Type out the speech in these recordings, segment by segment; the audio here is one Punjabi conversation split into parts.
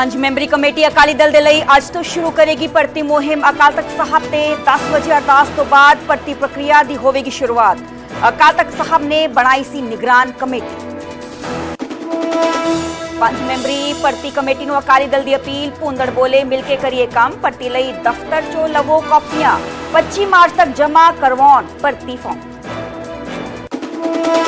ਪੰਜ ਮੈਂਬਰੀ ਕਮੇਟੀ ਅਕਾਲੀ ਦਲ ਦੇ ਲਈ ਅੱਜ ਤੋਂ ਸ਼ੁਰੂ ਕਰੇਗੀ ਭਰਤੀ ਮੁਹਿੰਮ। ਅਕਾਲ ਤਖਤ ਸਾਹਿਬ ਤੇ 10 ਵਜੇ ਅਰਦਾਸ ਤੋਂ ਬਾਅਦ ਭਰਤੀ ਪ੍ਰਕਿਰਿਆ ਦੀ ਹੋਵੇਗੀ ਸ਼ੁਰੂਆਤ। ਅਕਾਲ ਤਖਤ ਸਾਹਿਬ ਨੇ ਬਣਾਈ ਸੀ ਨਿਗਰਾਨ ਕਮੇਟੀ। ਪੰਜ ਮੈਂਬਰੀ ਭਰਤੀ ਕਮੇਟੀ ਨੂੰ ਅਕਾਲੀ ਦਲ ਦੀ ਅਪੀਲ, ਭੁੰਦੜ ਬੋਲੇ, ਮਿਲ ਕੇ ਕਰੀਏ ਕੰਮ, ਭਰਤੀ ਲਈ ਦਫ਼ਤਰ ਚੋਂ ਲਵੋ ਕਾਪੀਆਂ। 25 ਮਾਰਚ ਤੱਕ ਜਮ੍ਹਾਂ ਕਰਵਾਉਣ ਭਰਤੀ ਫਾਰਮ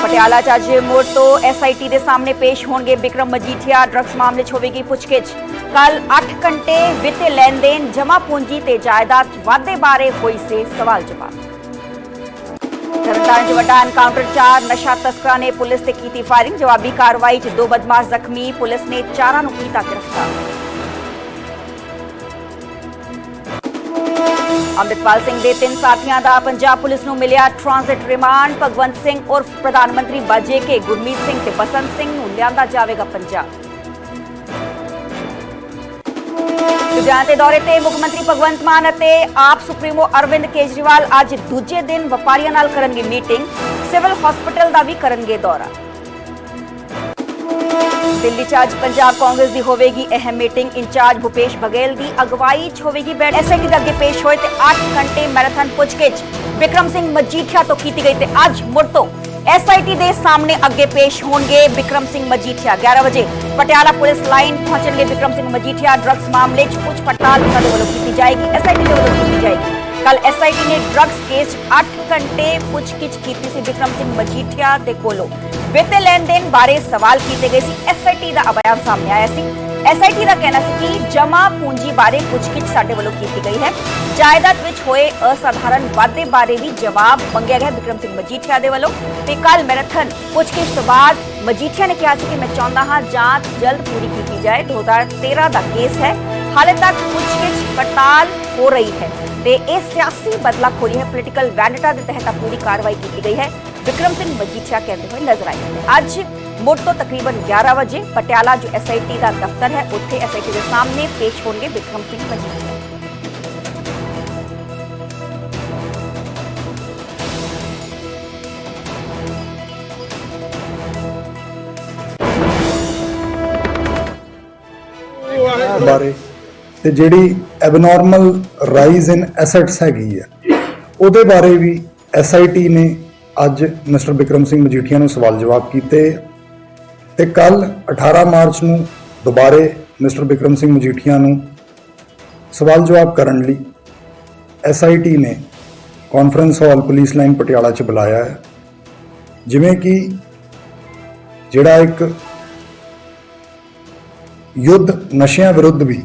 ਪਟਿਆਲਾ ਚ ਅੱਜ ਮੋੜ ਤੋਂ ਐਸਆਈਟੀ ਦੇ ਸਾਹਮਣੇ ਪੇਸ਼ ਹੋਣਗੇ ਵਿਕਰਮ ਮਜੀਠੀਆ। ਡਰੱਗਸ ਮਾਮਲੇ 'ਚ ਹੋਵੇਗੀ ਪੁੱਛਗਿੱਛ। ਕੱਲ 8 ਘੰਟੇ ਵਿੱਤ ਲੈਣ ਦੇਣ ਜਮ੍ਹਾਂ ਪੂੰਜੀ ਤੇ ਜਾਇਦਾਦ 'ਚ ਵਾਧੇ ਬਾਰੇ ਹੋਈ ਸੇ ਸਵਾਲ ਜਵਾਬ। ਤਰਨਤਾਰਨ 'ਚ ਵੱਡਾ ਐਨਕਾਊਂਟਰ ਚਾਰ ਨਸ਼ਾ ਤਸਕਰਾਂ ਨੇ ਪੁਲਿਸ ਤੇ ਕੀਤੀ ਫਾਇਰਿੰਗ ਜਵਾਬੀ ਕਾਰਵਾਈ 'ਚ ਦੋ ਬਦਮਾਸ਼ ਜ਼ਖਮੀ। ਪੁਲਿਸ ਨੇ ਚਾਰਾਂ ਨੂੰ ਕੀਤਾ ਗ੍ਰਿਫਤਾਰ। ਅੰਮ੍ਰਿਤਪਾਲ ਸਿੰਘ ਦੇ ਤਿੰਨ ਸਾਥੀਆਂ ਦਾ ਪੰਜਾਬ ਪੁਲਿਸ ਨੂੰ ਮਿਲਿਆ ਟ੍ਰਾਂਜ਼ਿਟ ਰਿਮਾਂਡ ਭਗਵੰਤ ਸਿੰਘ ਉਰਫ ਪ੍ਰਧਾਨ ਮੰਤਰੀ ਬਾਜੇ ਕੇ ਗੁਰਮੀਤ ਸਿੰਘ ਤੇ ਬਸੰਤ ਸਿੰਘ ਨੂੰ ਲਿਆਂਦਾ ਜਾਵੇਗਾ ਪੰਜਾਬ ਲੁਧਿਆਣਾ ਦੇ ਦੌਰੇ ਤੇ ਮੁੱਖ ਮੰਤਰੀ ਭਗਵੰਤ ਮਾਨ ਅਤੇ ਆਪ ਸੁਪਰੀਮੋ ਅਰਵਿੰਦ ਕੇਜਰੀਵਾਲ ਅੱਜ ਦੂਜੇ ਦਿਨ ਵਪਾਰੀਆਂ ਨਾਲ ਕਰਨਗੇ ਮੀਟਿੰਗ। ਸਿਵਲ ਹਸਪੀਟਲ ਦਾ ਵੀ ਕਰਨਗੇ ਦੌਰਾ। ਦਿੱਲੀ 'ਚ ਅੱਜ ਪੰਜਾਬ ਕਾਂਗਰਸ ਦੀ ਹੋਵੇਗੀ ਅਹਿਮ meeting. In charge Bhupesh Baghel ਦੀ ਅਗਵਾਈ 'ਚ ਹੋਵੇਗੀ ਬੈਠ ਐਸਆਈਟੀ ਦੇ ਅੱਗੇ ਪੇਸ਼ ਹੋਏ ਤੇ 8 ਘੰਟੇ ਮੈਰਾਥਨ ਪੁੱਛਗਿੱਛ। ਵਿਕਰਮ ਸਿੰਘ ਮਜੀਠੀਆ ਤੋਂ ਕੀਤੀ ਗਈ ਤੇ ਅੱਜ ਮੁੜ ਤੋਂ ਐਸਆਈਟੀ ਦੇ ਸਾਹਮਣੇ ਅੱਗੇ ਪੇਸ਼ ਹੋਣਗੇ ਵਿਕਰਮ ਸਿੰਘ ਮਜੀਠੀਆ। 11 ਵਜੇ ਪਟਿਆਲਾ ਪੁਲਿਸ ਲਾਈਨ ਪਹੁੰਚਣਗੇ ਵਿਕਰਮ ਸਿੰਘ ਮਜੀਠੀਆ। ਡਰੱਗਸ ਮਾਮਲੇ 'ਚ ਪੁੱਛ ਪੜਤਾਲ ਉਹਨਾਂ ਦੇ ਵੱਲੋਂ ਕੀਤੀ ਜਾਏਗੀ। ਐਸਆਈਟੀ ਦੇ ਵੱਲੋਂ ਕੀਤੀ ਜਾਏਗੀ। ਕੱਲ ਐਸਆਈਟੀ ਨੇ ਡਰੱਗਸ ਕੇਸ 'ਚ 8 ਘੰਟੇ ਪੁੱਛਗਿੱਛ ਕੀਤੀ ਸੀ ਵਿਕਰਮ ਸਿੰਘ ਮਜੀਠੀਆ ਦੇ ਕੋਲੋਂ ਵਿੱਤ ਲੈਣ ਦੇਣ ਬਾਰੇ ਸਵਾਲ ਕੀਤੇ ਗਏ ਸੀ ਐਸਆਈਟੀ ਦਾ ਬਿਆਨ ਸਾਹਮਣੇ ਆਇਆ ਸੀ ਐਸਆਈਟੀ ਦਾ ਕਹਿਣਾ ਸੀ ਕਿ ਜਮਾ ਪੂੰਜੀ ਬਾਰੇ ਪੁੱਛਗਿੱਛ ਸਾਡੇ ਵੱਲੋਂ ਕੀਤੀ ਗਈ ਹੈ ਜਾਇਦਾਦ ਵਿੱਚ ਹੋਏ ਅਸਾਧਾਰਨ ਵਾਧੇ ਬਾਰੇ ਵੀ ਜਵਾਬ ਮੰਗਿਆ ਗਿਆ ਵਿਕਰਮ ਸਿੰਘ ਮਜੀਠੀਆ ਦੇ ਵੱਲੋਂ ਤੇ ਕੱਲ ਮੈਰਾਥਨ ਪੁੱਛਗਿੱਛ ਤੋਂ ਬਾਅਦ ਮਜੀਠੀਆ ਨੇ ਕਿਹਾ ਸੀ ਕਿ ਮੈਂ ਚਾਹੁੰਦਾ ਹਾਂ ਜਾਂਚ ਜਲਦ ਪੂਰੀ ਕੀਤੀ ਜਾਏ 2013 ਦਾ ਕੇਸ ਹੈ ਹਾਲੇ ਤੱਕ ਪੁੱਛਗਿੱਛ ਪੜਤਾਲ ਹੋ ਰਹੀ ਹੈ ਤੇ ਇਹ ਸਿਆਸੀ ਬਦਲਾਖੋਰੀ ਹੈ ਪੋਲੀਟੀਕਲ ਵੈਂਡਟਾ ਦੇ ਤਹਿਤ ਪੂਰੀ ਕਾਰਵਾਈ ਕੀਤੀ ਗਈ ਹੈ ਵਿਕਰਮ ਸਿੰਘ ਮਜੀਠੀਆ ਕਹਿੰਦੇ ਹੋਏ ਨਜ਼ਰ ਆਏ ਨੇ ਅੱਜ ਮੁੜ ਤੋਂ ਤਕਰੀਬਨ 11 ਵਜੇ ਪਟਿਆਲਾ ਜੋ ਐਸਆਈਟੀ ਦਾ ਦਫ਼ਤਰ ਹੈ ਉੱਥੇ ਐਸਆਈਟੀ ਦੇ ਸਾਹਮਣੇ ਪੇਸ਼ ਹੋਣਗੇ ਵਿਕਰਮ ਸਿੰਘ ਮਜੀਠੀਆ ਬਾਰੇ ਤੇ ਜਿਹੜੀ ਐਬਨੋਰਮਲ ਰਾਈਜ਼ ਇਨ ਐਸੈਟਸ ਹੈਗੀ ਆ ਉਹਦੇ ਬਾਰੇ ਵੀ ਐਸਆਈਟੀ ਨੇ ਅੱਜ ਮਿਸਟਰ ਬਿਕਰਮ ਸਿੰਘ ਮਜੀਠੀਆ ਨੂੰ ਸਵਾਲ ਜਵਾਬ ਕੀਤੇ। ਤੇ ਕੱਲ 18 ਮਾਰਚ ਨੂੰ ਦੁਬਾਰੇ ਮਿਸਟਰ ਬਿਕਰਮ ਸਿੰਘ ਮਜੀਠੀਆ ਨੂੰ ਸਵਾਲ ਜਵਾਬ ਕਰਨ ਲਈ ਐਸਆਈਟੀ ਨੇ conference hall police line Patiala 'ਚ ਬੁਲਾਇਆ ਹੈ। ਜਿਵੇਂ ਕਿ ਜਿਹੜਾ ਇੱਕ ਯੁੱਧ ਨਸ਼ਿਆਂ ਵਿਰੁੱਧ ਵੀ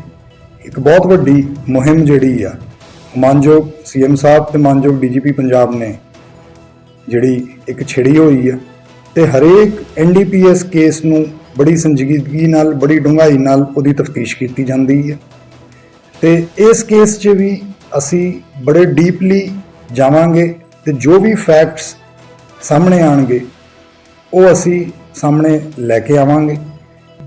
ਇੱਕ ਬਹੁਤ ਵੱਡੀ ਮੁਹਿੰਮ ਜਿਹੜੀ ਆ ਮਾਨਯੋਗ ਸੀਐਮ ਸਾਹਿਬ ਤੇ ਮਾਨਯੋਗ ਡੀਜੀਪੀ ਪੰਜਾਬ ਨੇ ਜਿਹੜੀ ਇੱਕ ਛਿੜੀ ਹੋਈ ਆ ਤੇ ਹਰੇਕ ਐਨਡੀਪੀਐਸ ਕੇਸ ਨੂੰ ਬੜੀ ਸੰਜੀਦਗੀ ਨਾਲ, ਬੜੀ ਡੂੰਘਾਈ ਨਾਲ ਉਹਦੀ ਤਫਤੀਸ਼ ਕੀਤੀ ਜਾਂਦੀ ਹੈ ਤੇ ਇਸ ਕੇਸ 'ਚ ਵੀ ਅਸੀਂ ਬੜੇ ਡੀਪਲੀ ਜਾਵਾਂਗੇ ਤੇ ਜੋ ਵੀ ਫੈਕਟਸ ਸਾਹਮਣੇ ਆਣਗੇ, ਉਹ ਅਸੀਂ ਸਾਹਮਣੇ ਲੈ ਕੇ ਆਵਾਂਗੇ।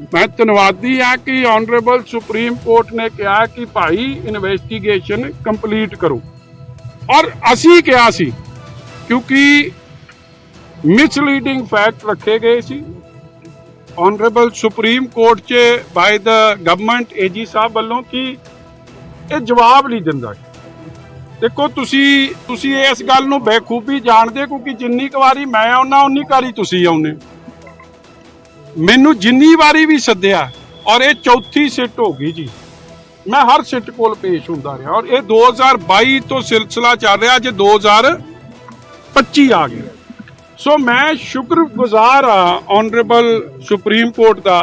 ਮੈਂ ਧੰਨਵਾਦੀ ਆ ਕਿ ਆਨਰੇਬਲ ਸੁਪਰੀਮ ਕੋਰਟ ਨੇ ਕਿਹਾ ਕਿ ਭਾਈ ਇਨਵੈਸਟੀਗੇਸ਼ਨ ਕੰਪਲੀਟ ਕਰੋ। ਔਰ ਅਸੀਂ ਕਿਹਾ ਸੀ, ਕਿਉਂਕਿ ਮਿਸਲੀਡਿੰਗ ਫੈਕਟ ਰੱਖੇ ਗਏ ਸੀ। ਆਨਰੇਬਲ ਸੁਪਰੀਮ ਕੋਰਟ 'ਚ ਬਾਈ ਦਾ ਗਵਰਨਮੈਂਟ ਏਜੀ ਸਾਹਿਬ ਵੱਲੋਂ ਕਿ ਇਹ ਜਵਾਬ ਨਹੀਂ ਦਿੰਦਾ। ਦੇਖੋ, ਤੁਸੀਂ ਤੁਸੀਂ ਇਸ ਗੱਲ ਨੂੰ ਬੇਖੂਬੀ ਜਾਣਦੇ ਕਿਉਂਕਿ ਜਿੰਨੀ ਕੁ ਵਾਰੀ ਮੈਂ ਆਉਣਾ ਉਨੀ ਵਾਰੀ ਤੁਸੀਂ ਆਉਨੇ ਮੈਨੂੰ ਜਿੰਨੀ ਵਾਰੀ ਵੀ ਸੱਦਿਆ ਔਰ ਇਹ ਚੌਥੀ ਸਿੱਟ ਹੋ ਗਈ ਜੀ, ਮੈਂ ਹਰ ਸਿੱਟ ਕੋਲ ਪੇਸ਼ ਹੁੰਦਾ ਰਿਹਾ ਔਰ ਇਹ 2022 ਤੋਂ ਸਿਲਸਿਲਾ ਚੱਲ ਰਿਹਾ, ਅੱਜ 2025 ਆ ਗਿਆ। ਸੋ ਮੈਂ ਸ਼ੁਕਰਗੁਜ਼ਾਰ ਆ ਆਨਰੇਬਲ ਸੁਪਰੀਮ ਕੋਰਟ ਦਾ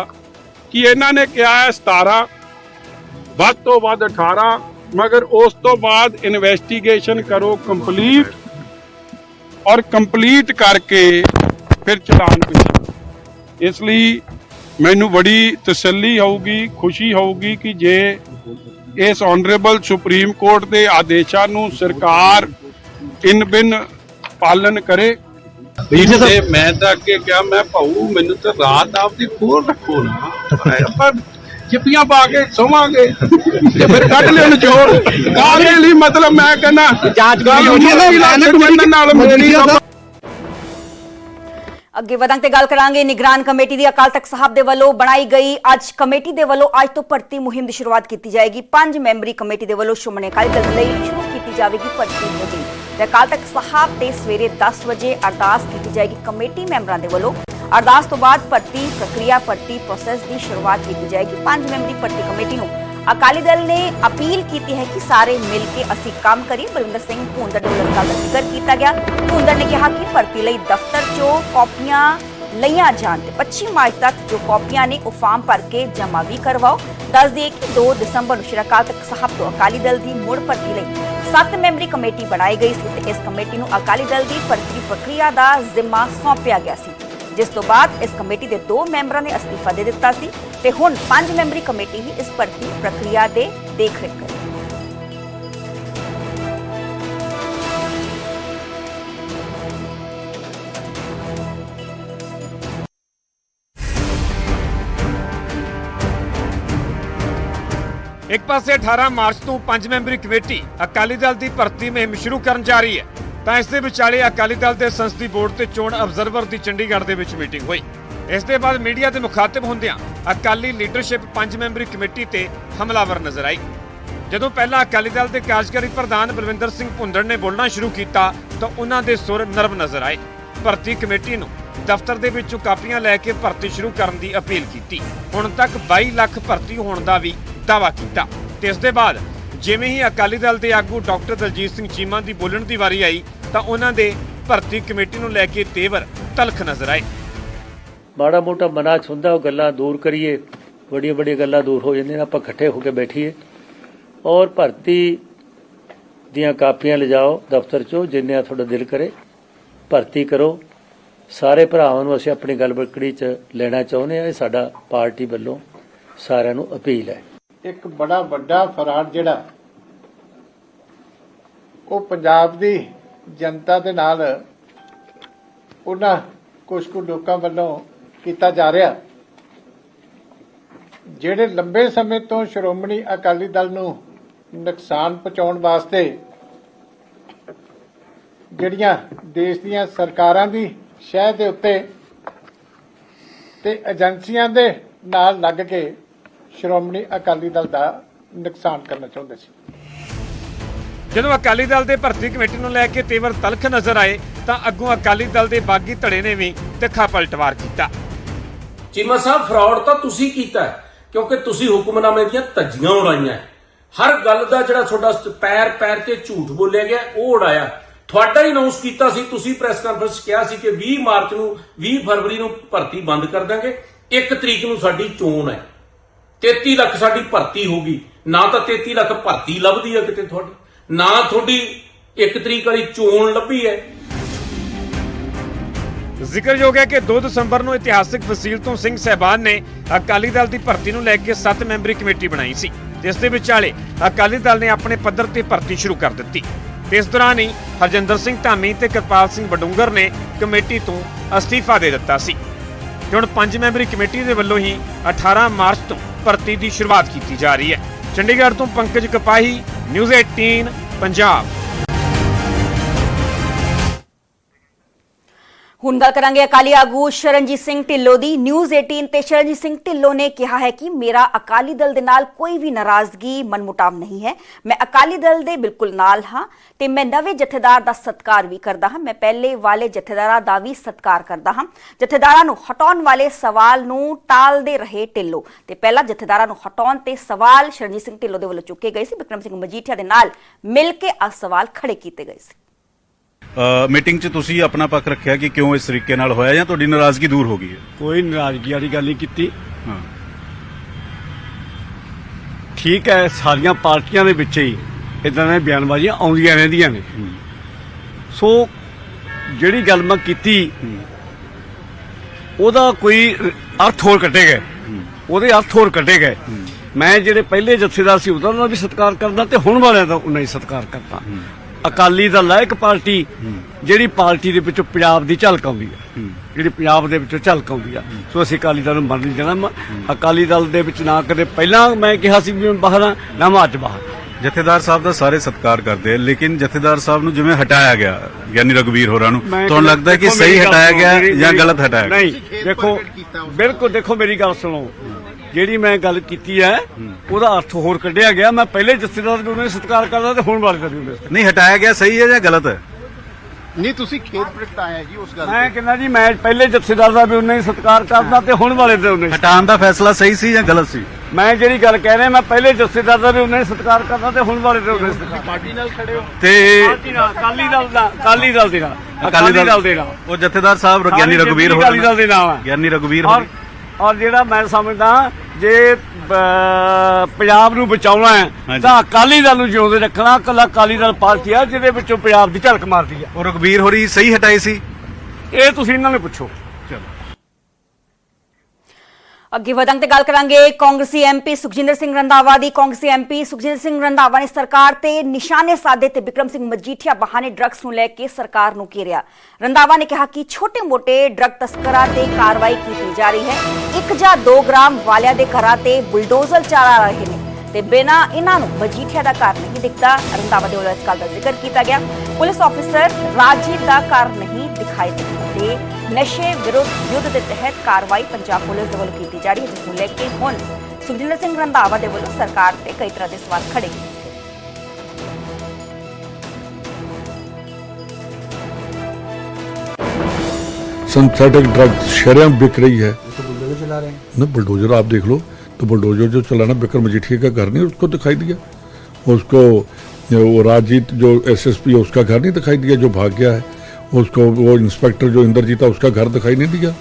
ਕਿ ਇਹਨਾਂ ਨੇ ਕਿਹਾ ਹੈ 17 ਵੱਧ ਤੋਂ ਵੱਧ 18 ਮਗਰ ਉਸ ਤੋਂ ਬਾਅਦ ਇਨਵੈਸਟੀਗੇਸ਼ਨ ਕਰੋ ਕੰਪਲੀਟ ਔਰ ਕੰਪਲੀਟ ਕਰਕੇ ਫਿਰ ਚਲਾਨ ਪਿੱਛੇ ਇਸ ਲਈ ਮੈਨੂੰ ਬੜੀ ਤਸੱਲੀ ਹੋਊਗੀ ਖੁਸ਼ੀ ਹੋਊਗੀ ਕਿ ਜੇ ਇਸ ਆਨਰੇਬਲ ਸੁਪਰੀਮ ਕੋਰਟ ਦੇ ਆਦੇਸ਼ਾਂ ਨੂੰ ਸਰਕਾਰ ਇਨ ਬਿਨ ਪਾਲਨ ਕਰੇ ਤੇ ਮੈਂ ਤਾਂ ਅੱਗੇ ਕਿਹਾ ਮੈਂ ਭਾਊ ਮੈਨੂੰ ਤਾਂ ਰਾਤ ਆਪਦੀ ਖੋਲ ਰੱਖੋ ਨਾ। ਆਪਾਂ ਚਿੱਪੀਆਂ ਪਾ ਕੇ ਸੋਵਾਂਗੇ। ਤੇ ਫਿਰ ਕੱਢ ਲਿਓ ਨਿਚੋੜ ਕਾਹਦੇ ਲਈ ਮਤਲਬ ਮੈਂ ਕਹਿੰਦਾ ਜਾਂਚ ਕਮੇਟੀ ਹੋਣੀ ਦਾ ਨਾਲ ਮੇਰੀ ਅੱਗੇ ਵਧਾਂਗੇ ਤੇ ਗੱਲ ਕਰਾਂਗੇ। ਨਿਗਰਾਨ ਕਮੇਟੀ ਦੀ ਅਕਾਲ ਤਖਤ ਸਾਹਿਬ ਦੇ ਵੱਲੋਂ ਬਣਾਈ ਗਈ ਅੱਜ ਕਮੇਟੀ ਦੇ ਵੱਲੋਂ ਅੱਜ ਤੋਂ ਭਰਤੀ ਮੁਹਿੰਮ ਦੀ ਸ਼ੁਰੂਆਤ ਕੀਤੀ ਜਾਏਗੀ। ਪੰਜ ਮੈਂਬਰੀ ਕਮੇਟੀ ਦੇ ਵੱਲੋਂ ਸ਼੍ਰੋਮਣੀ ਅਕਾਲੀ ਦਲ ਲਈ ਸ਼ੁਰੂ ਕੀਤੀ ਜਾਵੇਗੀ ਭਰਤੀ ਮੁਹਿੰਮ। ਤੇ ਅਕਾਲ ਤਖਤ ਸਾਹਿਬ ਤੇ ਸਵੇਰੇ 10 ਵਜੇ ਅਰਦਾਸ ਕੀਤੀ ਜਾਏਗੀ ਕਮੇਟੀ ਮੈਂਬਰਾਂ ਦੇ ਵੱਲੋਂ। ਅਰਦਾਸ ਤੋਂ ਬਾਅਦ ਭਰਤੀ ਪ੍ਰਕਿਰਿਆ, ਭਰਤੀ ਪ੍ਰੋਸੈਸ ਦੀ ਸ਼ੁਰੂਆਤ ਕੀਤੀ ਜਾਏਗੀ। ਪੰਜ ਮੈਂਬਰੀ ਭਰਤੀ ਕਮੇਟੀ ਨੂੰ ਅਕਾਲੀ ਦਲ ਨੇ ਅਪੀਲ ਕੀਤੀ ਹੈ ਕਿ ਸਾਰੇ ਮਿਲ ਕੇ ਅਸੀਂ ਕੰਮ ਕਰੀਏ। ਬਲਵਿੰਦਰ ਸਿੰਘ ਭੁੰਦੜ ਦੇ ਵੱਲੋਂ ਦਾ ਜ਼ਿਕਰ ਕੀਤਾ ਗਿਆ। ਭੁੰਦੜ ਨੇ ਕਿਹਾ ਕਿ ਭਰਤੀ ਲਈ ਦਫ਼ਤਰ 'ਚੋਂ ਕਾਪੀਆਂ ਲਈਆਂ ਜਾਣ ਤੇ 25 ਮਾਰਚ ਤੱਕ ਜੋ ਕਾਪੀਆਂ ਨੇ ਉਹ ਫਾਰਮ ਭਰ ਕੇ ਜਮ੍ਹਾਂ ਵੀ ਕਰਵਾਓ। ਦੱਸ ਦਈਏ ਕਿ 2 ਦਸੰਬਰ ਨੂੰ ਸ਼੍ਰੀ ਅਕਾਲ ਤਖਤ ਸਾਹਿਬ ਤੋਂ ਅਕਾਲੀ ਦਲ ਦੀ ਮੁੜ ਭਰਤੀ ਲਈ ਸੱਤ ਮੈਂਬਰੀ ਕਮੇਟੀ ਬਣਾਈ ਗਈ ਸੀ ਤੇ ਇਸ ਕਮੇਟੀ ਨੂੰ ਅਕਾਲੀ ਦਲ ਦੀ ਭਰਤੀ ਪ੍ਰਕਿਰਿਆ ਦਾ ਜ਼ਿੰਮਾ ਸੌਂਪਿਆ ਗਿਆ ਸੀ। ਜਿਸ ਤੋਂ ਬਾਅਦ ਇਸ ਕਮੇਟੀ ਦੇ ਦੋ ਮੈਂਬਰਾਂ ਨੇ ਅਸਤੀਫਾ ਦੇ ਦਿੱਤਾ ਸੀ ਤੇ ਹੁਣ ਪੰਜ ਮੈਂਬਰੀ ਕਮੇਟੀ ਹੀ ਇਸ ਭਰਤੀ ਪ੍ਰਕਿਰਿਆ ਦੇ ਦੇਖਰੇਖ ਕਰੇਗੀ। ਇੱਕ ਪਾਸੇ 18 ਮਾਰਚ ਤੋਂ ਪੰਜ ਮੈਂਬਰੀ ਕਮੇਟੀ ਅਕਾਲੀ ਦਲ ਦੀ ਭਰਤੀ ਮੁਹਿੰਮ ਸ਼ੁਰੂ ਕਰਨ ਜਾ ਰਹੀ ਹੈ। ਤਾਂ ਇਸ ਦੇ ਵਿਚਾਲੇ ਅਕਾਲੀ ਦਲ ਦੇ ਸੰਸਦੀ ਬੋਰਡ ਤੇ ਚੋਣ ਅਬਜ਼ਰਵਰ ਦੀ ਚੰਡੀਗੜ੍ਹ ਦੇ ਵਿੱਚ ਮੀਟਿੰਗ ਹੋਈ। ਇਸ ਦੇ ਬਾਅਦ ਮੀਡੀਆ ਦੇ ਮੁਖਾਤਬ ਹੁੰਦਿਆਂ ਅਕਾਲੀ ਲੀਡਰਸ਼ਿਪ ਪੰਜ ਮੈਂਬਰੀ ਕਮੇਟੀ ਤੇ ਹਮਲਾਵਰ ਨਜ਼ਰ ਆਈ। ਜਦੋਂ ਪਹਿਲਾਂ ਅਕਾਲੀ ਦਲ ਦੇ ਕਾਰਜਕਾਰੀ ਪ੍ਰਧਾਨ ਬਲਵਿੰਦਰ ਸਿੰਘ ਭੁੰਦੜ ਨੇ ਬੋਲਣਾ ਸ਼ੁਰੂ ਕੀਤਾ, ਤਾਂ ਉਹਨਾਂ ਦੇ ਸੁਰ ਨਰਮ ਨਜ਼ਰ ਆਏ। ਭਰਤੀ ਕਮੇਟੀ ਨੂੰ ਦਫ਼ਤਰ ਦੇ ਵਿੱਚੋਂ ਕਾਪੀਆਂ ਲੈ ਕੇ ਭਰਤੀ ਸ਼ੁਰੂ ਕਰਨ ਦੀ ਅਪੀਲ ਕੀਤੀ। ਹੁਣ ਤੱਕ 22 ਲੱਖ ਭਰਤੀ ਹੋਣ ਦਾ ਵੀ ਦਾਅਵਾ ਕੀਤਾ। ਤੇ ਇਸ ਦੇ ਬਾਅਦ ਜਿਵੇਂ ਹੀ ਅਕਾਲੀ ਦਲ ਦੇ ਆਗੂ ਡਾਕਟਰ ਦਲਜੀਤ ਸਿੰਘ ਚੀਮਾ ਦੀ ਬੋਲਣ ਦੀ ਵਾਰੀ ਆਈ ਤਾਂ ਉਹਨਾਂ ਦੇ ਭਰਤੀ ਕਮੇਟੀ ਨੂੰ ਲੈ ਕੇ ਤੇਵਰ ਤਲਖ ਨਜ਼ਰ ਆਏ। ਮਾੜਾ ਮੋਟਾ ਮਨਾਂ 'ਚ ਹੁੰਦਾ ਉਹ ਗੱਲਾਂ ਦੂਰ ਕਰੀਏ। ਬੜੀਆਂ ਬੜੀਆਂ ਗੱਲਾਂ ਦੂਰ ਹੋ ਜਾਂਦੀਆਂ ਨੇ, ਆਪਾਂ ਇਕੱਠੇ ਹੋ ਕੇ ਬੈਠੀਏ। ਔਰ ਭਰਤੀ ਦੀਆਂ ਕਾਪੀਆਂ ਲਿਜਾਓ ਦਫ਼ਤਰ 'ਚੋਂ ਜਿੰਨਿਆਂ ਤੁਹਾਡਾ ਦਿਲ ਕਰੇ ਭਰਤੀ ਕਰੋ। ਸਾਰੇ ਭਰਾਵਾਂ ਨੂੰ ਅਸੀਂ ਆਪਣੀ ਗਲਬਕੜੀ 'ਚ ਲੈਣਾ ਚਾਹੁੰਦੇ ਆ ਇਹ ਸਾਡਾ ਪਾਰਟੀ ਵੱਲੋਂ ਸਾਰਿਆਂ ਨੂੰ ਅਪੀਲ ਹੈ। ਇੱਕ ਬੜਾ ਵੱਡਾ ਫਰਾਡ ਜਿਹੜਾ ਉਹ ਪੰਜਾਬ ਦੀ ਜਨਤਾ ਦੇ ਨਾਲ ਉਹਨਾਂ ਕੁਝ ਕੁ ਲੋਕਾਂ ਵੱਲੋਂ ਕੀਤਾ ਜਾ ਰਿਹਾ। ਜਿਹੜੇ ਲੰਬੇ ਸਮੇਂ ਤੋਂ ਸ਼੍ਰੋਮਣੀ ਅਕਾਲੀ ਦਲ ਨੂੰ ਨੁਕਸਾਨ ਪਹੁੰਚਾਉਣ ਵਾਸਤੇ ਜਿਹੜੀਆਂ ਦੇਸ਼ ਦੀਆਂ ਸਰਕਾਰਾਂ ਦੀ ਸ਼ਹਿ ਦੇ ਉੱਤੇ ਤੇ ਏਜੰਸੀਆਂ ਦੇ ਨਾਲ ਲੱਗ ਕੇ ਸ਼੍ਰੋਮਣੀ ਅਕਾਲੀ ਦਲ ਦਾ ਨੁਕਸਾਨ ਕਰਨਾ ਚਾਹੁੰਦੇ ਸੀ। ਜਦੋਂ ਅਕਾਲੀ ਦਲ ਦੇ ਭਰਤੀ ਕਮੇਟੀ ਨੂੰ ਲੈ ਕੇ ਤੇਵਰ ਤਲਖ ਨਜ਼ਰ ਆਏ, ਤਾਂ ਅੱਗੋਂ ਅਕਾਲੀ ਦਲ ਦੇ ਬਾਗੀ ਧੜੇ ਨੇ ਵੀ ਤਿੱਖਾ ਪਲਟਵਾਰ ਕੀਤਾ। ਚੀਮਾ ਸਾਹਿਬ ਫਰਾਡ ਤਾਂ ਤੁਸੀਂ ਕੀਤਾ ਕਿਉਂਕਿ ਤੁਸੀਂ ਹੁਕਮਨਾਮੇ ਦੀਆਂ ਧੱਜੀਆਂ ਉਡਾਈਆਂ ਹਰ ਗੱਲ ਦਾ ਜਿਹੜਾ ਤੁਹਾਡਾ ਪੈਰ ਪੈਰ ਤੇ ਝੂਠ ਬੋਲਿਆ ਗਿਆ, ਉਹ ਉਡਾਇਆ। ਤੁਹਾਡਾ ਹੀ ਅਨਾਉਂਸ ਕੀਤਾ ਸੀ, ਤੁਸੀਂ ਪ੍ਰੈਸ ਕਾਨਫਰੰਸ ਕਿਹਾ ਸੀ ਕਿ 20 ਮਾਰਚ ਨੂੰ 20 ਫਰਵਰੀ ਨੂੰ ਭਰਤੀ ਬੰਦ ਕਰ ਦਾਂਗੇ। 1 ਤਰੀਕ ਨੂੰ ਸਾਡੀ ਚੋਣ ਹੈ। 33 ਲੱਖ ਸਾਡੀ ਭਰਤੀ ਹੋਗੀ ਨਾ ਤਾਂ 33 ਲੱਖ ਭਰਤੀ ਲੱਭਦੀ ਹੈ ਕਿਤੇ ਤੁਹਾਡੀ। ਨਾ ਤੁਹਾਡੀ 1 ਤਰੀਕ ਵਾਲੀ ਚੋਣ ਲੱਭੀ ਹੈ। ਜ਼ਿਕਰਯੋਗ ਹੈ ਕਿ 2 ਦਸੰਬਰ ਨੂੰ ਇਤਿਹਾਸਕ ਫਸੀਲ ਤੋਂ ਸਿੰਘ ਸਹਿਬਾਨ ਨੇ ਅਕਾਲੀ ਦਲ ਦੀ ਭਰਤੀ ਨੂੰ ਲੈ ਕੇ 7 ਮੈਂਬਰੀ ਕਮੇਟੀ ਬਣਾਈ ਸੀ। ਜਿਸ ਦੇ ਵਿਚਾਲੇ ਅਕਾਲੀ ਦਲ ਨੇ ਆਪਣੇ ਪੱਧਰ ਤੇ ਭਰਤੀ ਸ਼ੁਰੂ ਕਰ ਦਿੱਤੀ। ਤੇ ਇਸ ਦੌਰਾਨ ਹੀ ਹਰਜਿੰਦਰ ਸਿੰਘ ਧਾਮੀ ਤੇ ਕਿਰਪਾਲ ਸਿੰਘ ਬਡੂੰਗਰ ਨੇ ਕਮੇਟੀ ਤੋਂ ਅਸਤੀਫਾ ਦੇ ਦਿੱਤਾ ਸੀ। ਹੁਣ ਪੰਜ ਮੈਂਬਰੀ ਕਮੇਟੀ ਦੇ ਵੱਲੋਂ ਹੀ 18 ਮਾਰਚ ਤੋਂ ਭਰਤੀ ਦੀ ਸ਼ੁਰੂਆਤ ਕੀਤੀ ਜਾ ਰਹੀ ਹੈ। ਚੰਡੀਗੜ੍ਹ ਤੋਂ ਪੰਕਜ ਕਪਾਹੀ ਨਿਊਜ਼ 18 ਪੰਜਾਬ। ਹੁਣ ਗੱਲ ਕਰਾਂਗੇ ਅਕਾਲੀ ਆਗੂ ਸ਼ਰਨਜੀਤ ਸਿੰਘ ਢਿੱਲੋਂ ਦੀ। ਨਿਊਜ਼ 18 ਤੇ ਸ਼ਰਨਜੀਤ ਸਿੰਘ ਢਿੱਲੋਂ ਨੇ ਕਿਹਾ ਹੈ ਕਿ ਮੇਰਾ ਅਕਾਲੀ ਦਲ ਦੇ ਨਾਲ ਕੋਈ ਵੀ ਨਾਰਾਜ਼ਗੀ ਮਨਮੁਟਾਵ ਨਹੀਂ ਹੈ। ਮੈਂ ਅਕਾਲੀ ਦਲ ਦੇ ਬਿਲਕੁਲ ਨਾਲ ਹਾਂ ਤੇ ਮੈਂ ਨਵੇਂ ਜਥੇਦਾਰ ਦਾ ਸਤਿਕਾਰ ਵੀ ਕਰਦਾ ਹਾਂ। ਮੈਂ ਪਹਿਲੇ ਵਾਲੇ ਜਥੇਦਾਰਾਂ ਦਾ ਵੀ ਸਤਿਕਾਰ ਕਰਦਾ ਹਾਂ। ਜਥੇਦਾਰਾਂ ਨੂੰ ਹਟਾਉਣ ਵਾਲੇ ਸਵਾਲ ਨੂੰ ਟਾਲਦੇ ਰਹੇ ਢਿੱਲੋਂ। ਤੇ ਪਹਿਲਾ ਜਥੇਦਾਰਾਂ ਨੂੰ ਹਟਾਉਣ ਤੇ ਸਵਾਲ ਸ਼ਰਨਜੀਤ ਸਿੰਘ ਢਿੱਲੋਂ ਦੇ ਵੱਲੋਂ ਚੁੱਕੇ ਗਏ ਸੀ। ਬਿਕਰਮ ਸਿੰਘ ਮਜੀਠੀਆ ਦੇ ਨਾਲ ਮਿਲ ਕੇ ਆ ਸਵਾਲ ਖੜੇ ਕੀਤੇ ਗਏ ਸੀ। ਮੀਟਿੰਗ 'ਚ ਤੁਸੀਂ ਆਪਣਾ ਪੱਖ ਰੱਖਿਆ ਕਿ ਕਿਉਂ ਇਸ ਤਰੀਕੇ ਨਾਲ ਹੋਇਆ ਜਾਂ ਤੁਹਾਡੀ ਨਾਰਾਜ਼ਗੀ ਦੂਰ ਹੋ ਗਈ ਹੈ? ਕੋਈ ਨਾਰਾਜ਼ਗੀ ਵਾਲੀ ਗੱਲ ਨਹੀਂ ਕੀਤੀ। ਹਾਂ। ਠੀਕ ਹੈ ਸਾਰੀਆਂ ਪਾਰਟੀਆਂ ਦੇ ਵਿੱਚ ਹੀ ਇਦਾਂ ਦੀਆਂ ਬਿਆਨਬਾਜ਼ੀਆਂ ਆਉਂਦੀਆਂ ਰਹਿੰਦੀਆਂ ਨੇ। ਸੋ ਜਿਹੜੀ ਗੱਲ ਮੈਂ ਕੀਤੀ ਉਹਦਾ ਕੋਈ ਅਰਥ ਹੋਰ ਕੱਢੇ ਗਏ। ਉਹਦੇ ਅਰਥ ਹੋਰ ਕੱਢੇ ਗਏ। ਮੈਂ ਜਿਹੜੇ ਪਹਿਲੇ ਜਥੇਦਾਰ ਸੀ ਉਹਨਾਂ ਦਾ ਵੀ ਸਤਿਕਾਰ ਕਰਦਾ ਤੇ ਹੁਣ ਵਾਲਿਆਂ ਦਾ ਉਹਨਾਂ ਹੀ ਸਤਿਕਾਰ ਕਰਦਾ। ਅਕਾਲੀ ਦਲ ਹੈ ਇੱਕ ਪਾਰਟੀ ਜਿਹੜੀ ਪਾਰਟੀ ਦੇ ਵਿੱਚੋਂ ਪੰਜਾਬ ਦੀ ਝਲਕ ਆਉਂਦੀ ਹੈ। ਜਿਹੜੀ ਪੰਜਾਬ ਦੇ ਵਿੱਚੋਂ ਝਲਕ ਆਉਂਦੀ ਆ। ਸੋ ਅਸੀਂ ਅਕਾਲੀ ਦਲ ਨੂੰ ਮੰਨ ਨਹੀਂ ਜਾਣਾ। ਮ- ਅਕਾਲੀ ਦਲ ਦੇ ਵਿੱਚ ਨਾ ਕਦੇ ਪਹਿਲਾਂ ਮੈਂ ਕਿਹਾ ਸੀ ਵੀ ਮੈਂ ਬਾਹਰ ਆ ਨਾ ਮੈਂ ਅੱਜ ਬਾਹਰ। ਜਥੇਦਾਰ ਸਾਹਿਬ ਦਾ ਸਾਰੇ ਸਤਿਕਾਰ ਕਰਦੇ ਆ ਲੇਕਿਨ ਜਥੇਦਾਰ ਸਾਹਿਬ ਨੂੰ ਜਿਵੇਂ ਹਟਾਇਆ ਗਿਆ ਗਿਆਨੀ ਰਗਵੀਰ ਹੋਰਾਂ ਨੂੰ ਤੁਹਾਨੂੰ ਲੱਗਦਾ ਕਿ ਸਹੀ ਹਟਾਇਆ ਗਿਆ ਜਾਂ ਗਲਤ ਹਟਾਇਆ ਗਿਆ? ਨਹੀਂ ਦੇਖੋ ਬਿਲਕੁਲ ਦੇਖੋ ਮੇਰੀ ਗੱਲ ਸੁਣੋ। ਜਿਹੜੀ ਮੈਂ ਗੱਲ ਕੀਤੀ ਹੈ ਉਹਦਾ ਅਰਥ ਹੋਰ ਕੱਢਿਆ ਗਿਆ। ਮੈਂ ਪਹਿਲੇ ਜਥੇਦਾਰ ਨੂੰ ਉਹਨੇ ਸਤਿਕਾਰ ਕਰਦਾ ਤੇ ਹੁਣ ਵਾਲੇ ਦਾ ਵੀ ਉਹਨੇ। ਨਹੀਂ ਹਟਾਇਆ ਗਿਆ ਸਹੀ ਹੈ ਜਾਂ ਗਲਤ ਹੈ? ਨਹੀਂ ਤੁਸੀਂ ਖੇਤ ਪ੍ਰਗਟਾਇਆ ਜੀ ਉਸ ਗੱਲ ਮੈਂ ਕਹਿੰਦਾ ਜੀ ਮੈਂ ਪਹਿਲੇ ਜਥੇਦਾਰ ਦਾ ਵੀ ਉਹਨੇ ਹੀ ਸਤਿਕਾਰ ਕਰਦਾ ਤੇ ਹੁਣ ਵਾਲੇ ਦਾ ਉਹਨੇ। ਹਟਾਉਣ ਦਾ ਫੈਸਲਾ ਸਹੀ ਸੀ ਜਾਂ ਗਲਤ ਸੀ? ਮੈਂ ਜਿਹੜੀ ਗੱਲ ਕਹਿ ਰਿਹਾ ਮੈਂ ਪਹਿਲੇ ਜਥੇਦਾਰ ਦਾ ਵੀ ਉਹਨੇ ਹੀ ਸਤਿਕਾਰ ਕਰਦਾ ਤੇ ਹੁਣ ਵਾਲੇ ਦਾ ਉਹਨੇ ਪਾਰਟੀ ਨਾਲ ਖੜੇ ਹੋ? ਤੇ ਪਾਰਟੀ ਨਾਲ ਅਕਾਲੀ ਦਲ ਦਾ ਅਕਾਲੀ ਦਲ ਦੇ ਨਾਲ ਅਕਾਲੀ ਦਲ ਦੇ ਨਾਲ। ਉਹ ਜਥੇਦਾਰ ਸਾਹਿਬ ਗਿਆਨੀ ਰਗਵੀਰ ਜ਼ਿੰਦਗੀ ਅਕਾਲੀ ਦਲ ਦੇ ਨਾਲ। ਆ ਗਿਆਨੀ ਰਗਵੀਰ ਹੋਰੀ ਔਰ ਜਿਹੜਾ ਮੈਂ ਸਮਝਦਾ ਜੇ ਪੰਜਾਬ ਨੂੰ ਬਚਾਉਣਾ ਹੈ। ਤਾਂ ਅਕਾਲੀ ਦਲ ਨੂੰ ਜਿਉਂਦੇ ਰੱਖਣਾ ਕੱਲਾ ਅਕਾਲੀ ਦਲ ਪਾਰਟੀ ਆ ਜਿਹਦੇ ਵਿੱਚੋਂ ਪੰਜਾਬ ਦੀ ਝਲਕ ਮਾਰਦੀ ਆ। ਉਹ ਰਗਵੀਰ ਹੋਰੀ ਸਹੀ ਹਟਾਈ ਸੀ? ਇਹ ਤੁਸੀਂ ਇਹਨਾਂ ਨੂੰ ਪੁੱਛੋ। ਅੱਗੇ ਵਧਾਂਗੇ ਤੇ ਗੱਲ ਕਰਾਂਗੇ ਕਾਂਗਰਸੀ ਐਮਪੀ ਸੁਖਜਿੰਦਰ ਸਿੰਘ ਰੰਧਾਵਾ ਦੀ। ਕਾਂਗਰਸੀ ਐਮਪੀ ਸੁਖਜਿੰਦਰ ਸਿੰਘ ਰੰਧਾਵਾ ਨੇ ਸਰਕਾਰ ਤੇ ਨਿਸ਼ਾਨੇ ਸਾਧੇ ਤੇ ਵਿਕਰਮ ਸਿੰਘ ਮਜੀਠੀਆ ਬਹਾਨੇ ਡਰੱਗਸ ਨੂੰ ਲੈ ਕੇ ਸਰਕਾਰ ਨੂੰ ਘੇਰਿਆ। ਰੰਧਾਵਾ ਨੇ ਕਿਹਾ ਕਿ ਛੋਟੇ-ਮੋਟੇ ਡਰੱਗ ਤਸਕਰਾਂ ਤੇ ਕਾਰਵਾਈ ਕੀਤੀ ਜਾ ਰਹੀ ਹੈ। 1 ਜਾਂ 2 ਗ੍ਰਾਮ ਵਾਲਿਆਂ ਦੇ ਘਰਾਂ ਤੇ ਬੁਲਡੋਜ਼ਰ ਚਲਾ ਰਹੇ ਨੇ ਤੇ ਬਿਨਾਂ ਇਹਨਾਂ ਨੂੰ ਮਜੀਠੀਆ ਦਾ ਘਰ ਨਹੀਂ ਦਿਖਦਾ। ਰੰਧਾਵਾ ਦੇ ਵੱਲੋਂ ਇਸ ਗੱਲ ਦਾ ਜ਼ਿਕਰ ਕੀਤਾ ਗਿਆ। ਪੁਲਿਸ ਆਫੀਸਰ ਰਾਜੀਵ ਦਾ ਘਰ ਨਹੀਂ ਦਿਖਾਈ ਦਿੱਤਾ ਤੇ ਨਸ਼ੇ ਵਿਰੁੱਧ ਯੁੱਧ ਦੇ ਤਹਿਤ ਕਾਰਵਾਈ ਪੰਜਾਬ ਪੁਲਿਸ ਦੇ ਵੱਲੋਂ ਕੀਤੀ ਜਾ ਰਹੀ ਹੈ ਜਿਸ ਨੂੰ ਲੈ ਕੇ ਹੁਣ ਸੁਖਜਿੰਦਰ ਸਿੰਘ ਰੰਧਾਵਾ ਦੇ ਵੱਲੋਂ ਸਰਕਾਰ ਤੇ ਕਈ ਤਰ੍ਹਾਂ ਦੇ ਸਵਾਲ ਖੜੇ ਕੀਤੇ सिंथेटिक ड्रग शरेआम बिक रही है ना बुलडोजर आप देख लो तो बुलडोजर जो चलाना बिक्रम मजीठिया का घर नहीं उसको दिखाई दिया उसको ये वो राजजीत जो एसएसपी है उसका घर नहीं दिखाई दिया जो भाग गया है उसको वो इंस्पेक्टर जो इंद्रजीत था, उसका घर दिखाई नहीं दिया।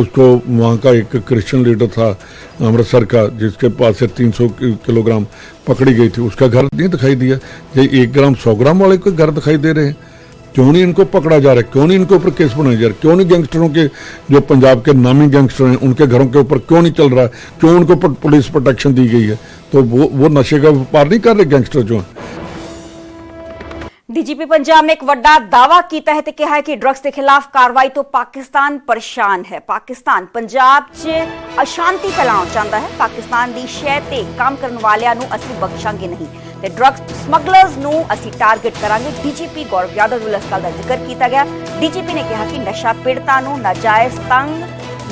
उसको वहाँ का एक क्रिश्चियन लीडर था, अमृतसर का, जिसके पास से 300 कि- किलोग्राम पकड़ी गई थी, उसका घर नहीं दिखाई दिया। ये एक ग्राम, सौ ग्राम वाले को घर दिखाई दे रहे हैं। क्यों नहीं इनको पकड़ा जा रहा है? क्यों नहीं इनके ऊपर केस बनाया जा रहे? क्यों नहीं गैंगस्टरों के, जो पंजाब के नामी गैंगस्टर हैं, उनके घरों के ऊपर क्यों नहीं चल रहा? है क्यों उनको पुलिस प्रोटेक्शन दी गई है? तो वो वो नशे का व्यापार नहीं कर रहे गैंगस्टर जो हैं। ਡੀਜੀਪੀ ਪੰਜਾਬ ਨੇ ਇੱਕ ਵੱਡਾ ਦਾਅਵਾ ਕੀਤਾ ਹੈ ਤੇ ਕਿਹਾ ਹੈ ਕਿ ਡਰੱਗਸ ਦੇ ਖਿਲਾਫ ਕਾਰਵਾਈ ਤੋਂ ਪਾਕਿਸਤਾਨ ਪਰੇਸ਼ਾਨ ਹੈ। ਪਾਕਿਸਤਾਨ ਪੰਜਾਬ 'ਚ ਅਸ਼ਾਂਤੀ ਫੈਲਾਉਣਾ ਚਾਹੁੰਦਾ ਹੈ। ਪਾਕਿਸਤਾਨ ਦੀ ਸ਼ਹਿ ਤੇ ਕੰਮ ਕਰਨ ਵਾਲਿਆਂ ਨੂੰ ਅਸੀਂ ਬਖਸ਼ਾਂਗੇ ਨਹੀਂ। ਤੇ ਡਰੱਗਸ ਸਮਗਲਰਸ ਨੂੰ ਅਸੀਂ ਟਾਰਗੇਟ ਕਰਾਂਗੇ। ਡੀਜੀਪੀ ਗੌਰਵ ਯਾਦਵ ਵੱਲੋਂ ਇਸ ਦਾ ਜ਼ਿਕਰ ਕੀਤਾ ਗਿਆ। ਡੀਜੀਪੀ ਨੇ ਕਿਹਾ ਕਿ ਨਸ਼ਾ ਪੀੜਤਾਂ ਨੂੰ ਨਾਜਾਇਜ਼ ਤੰਗ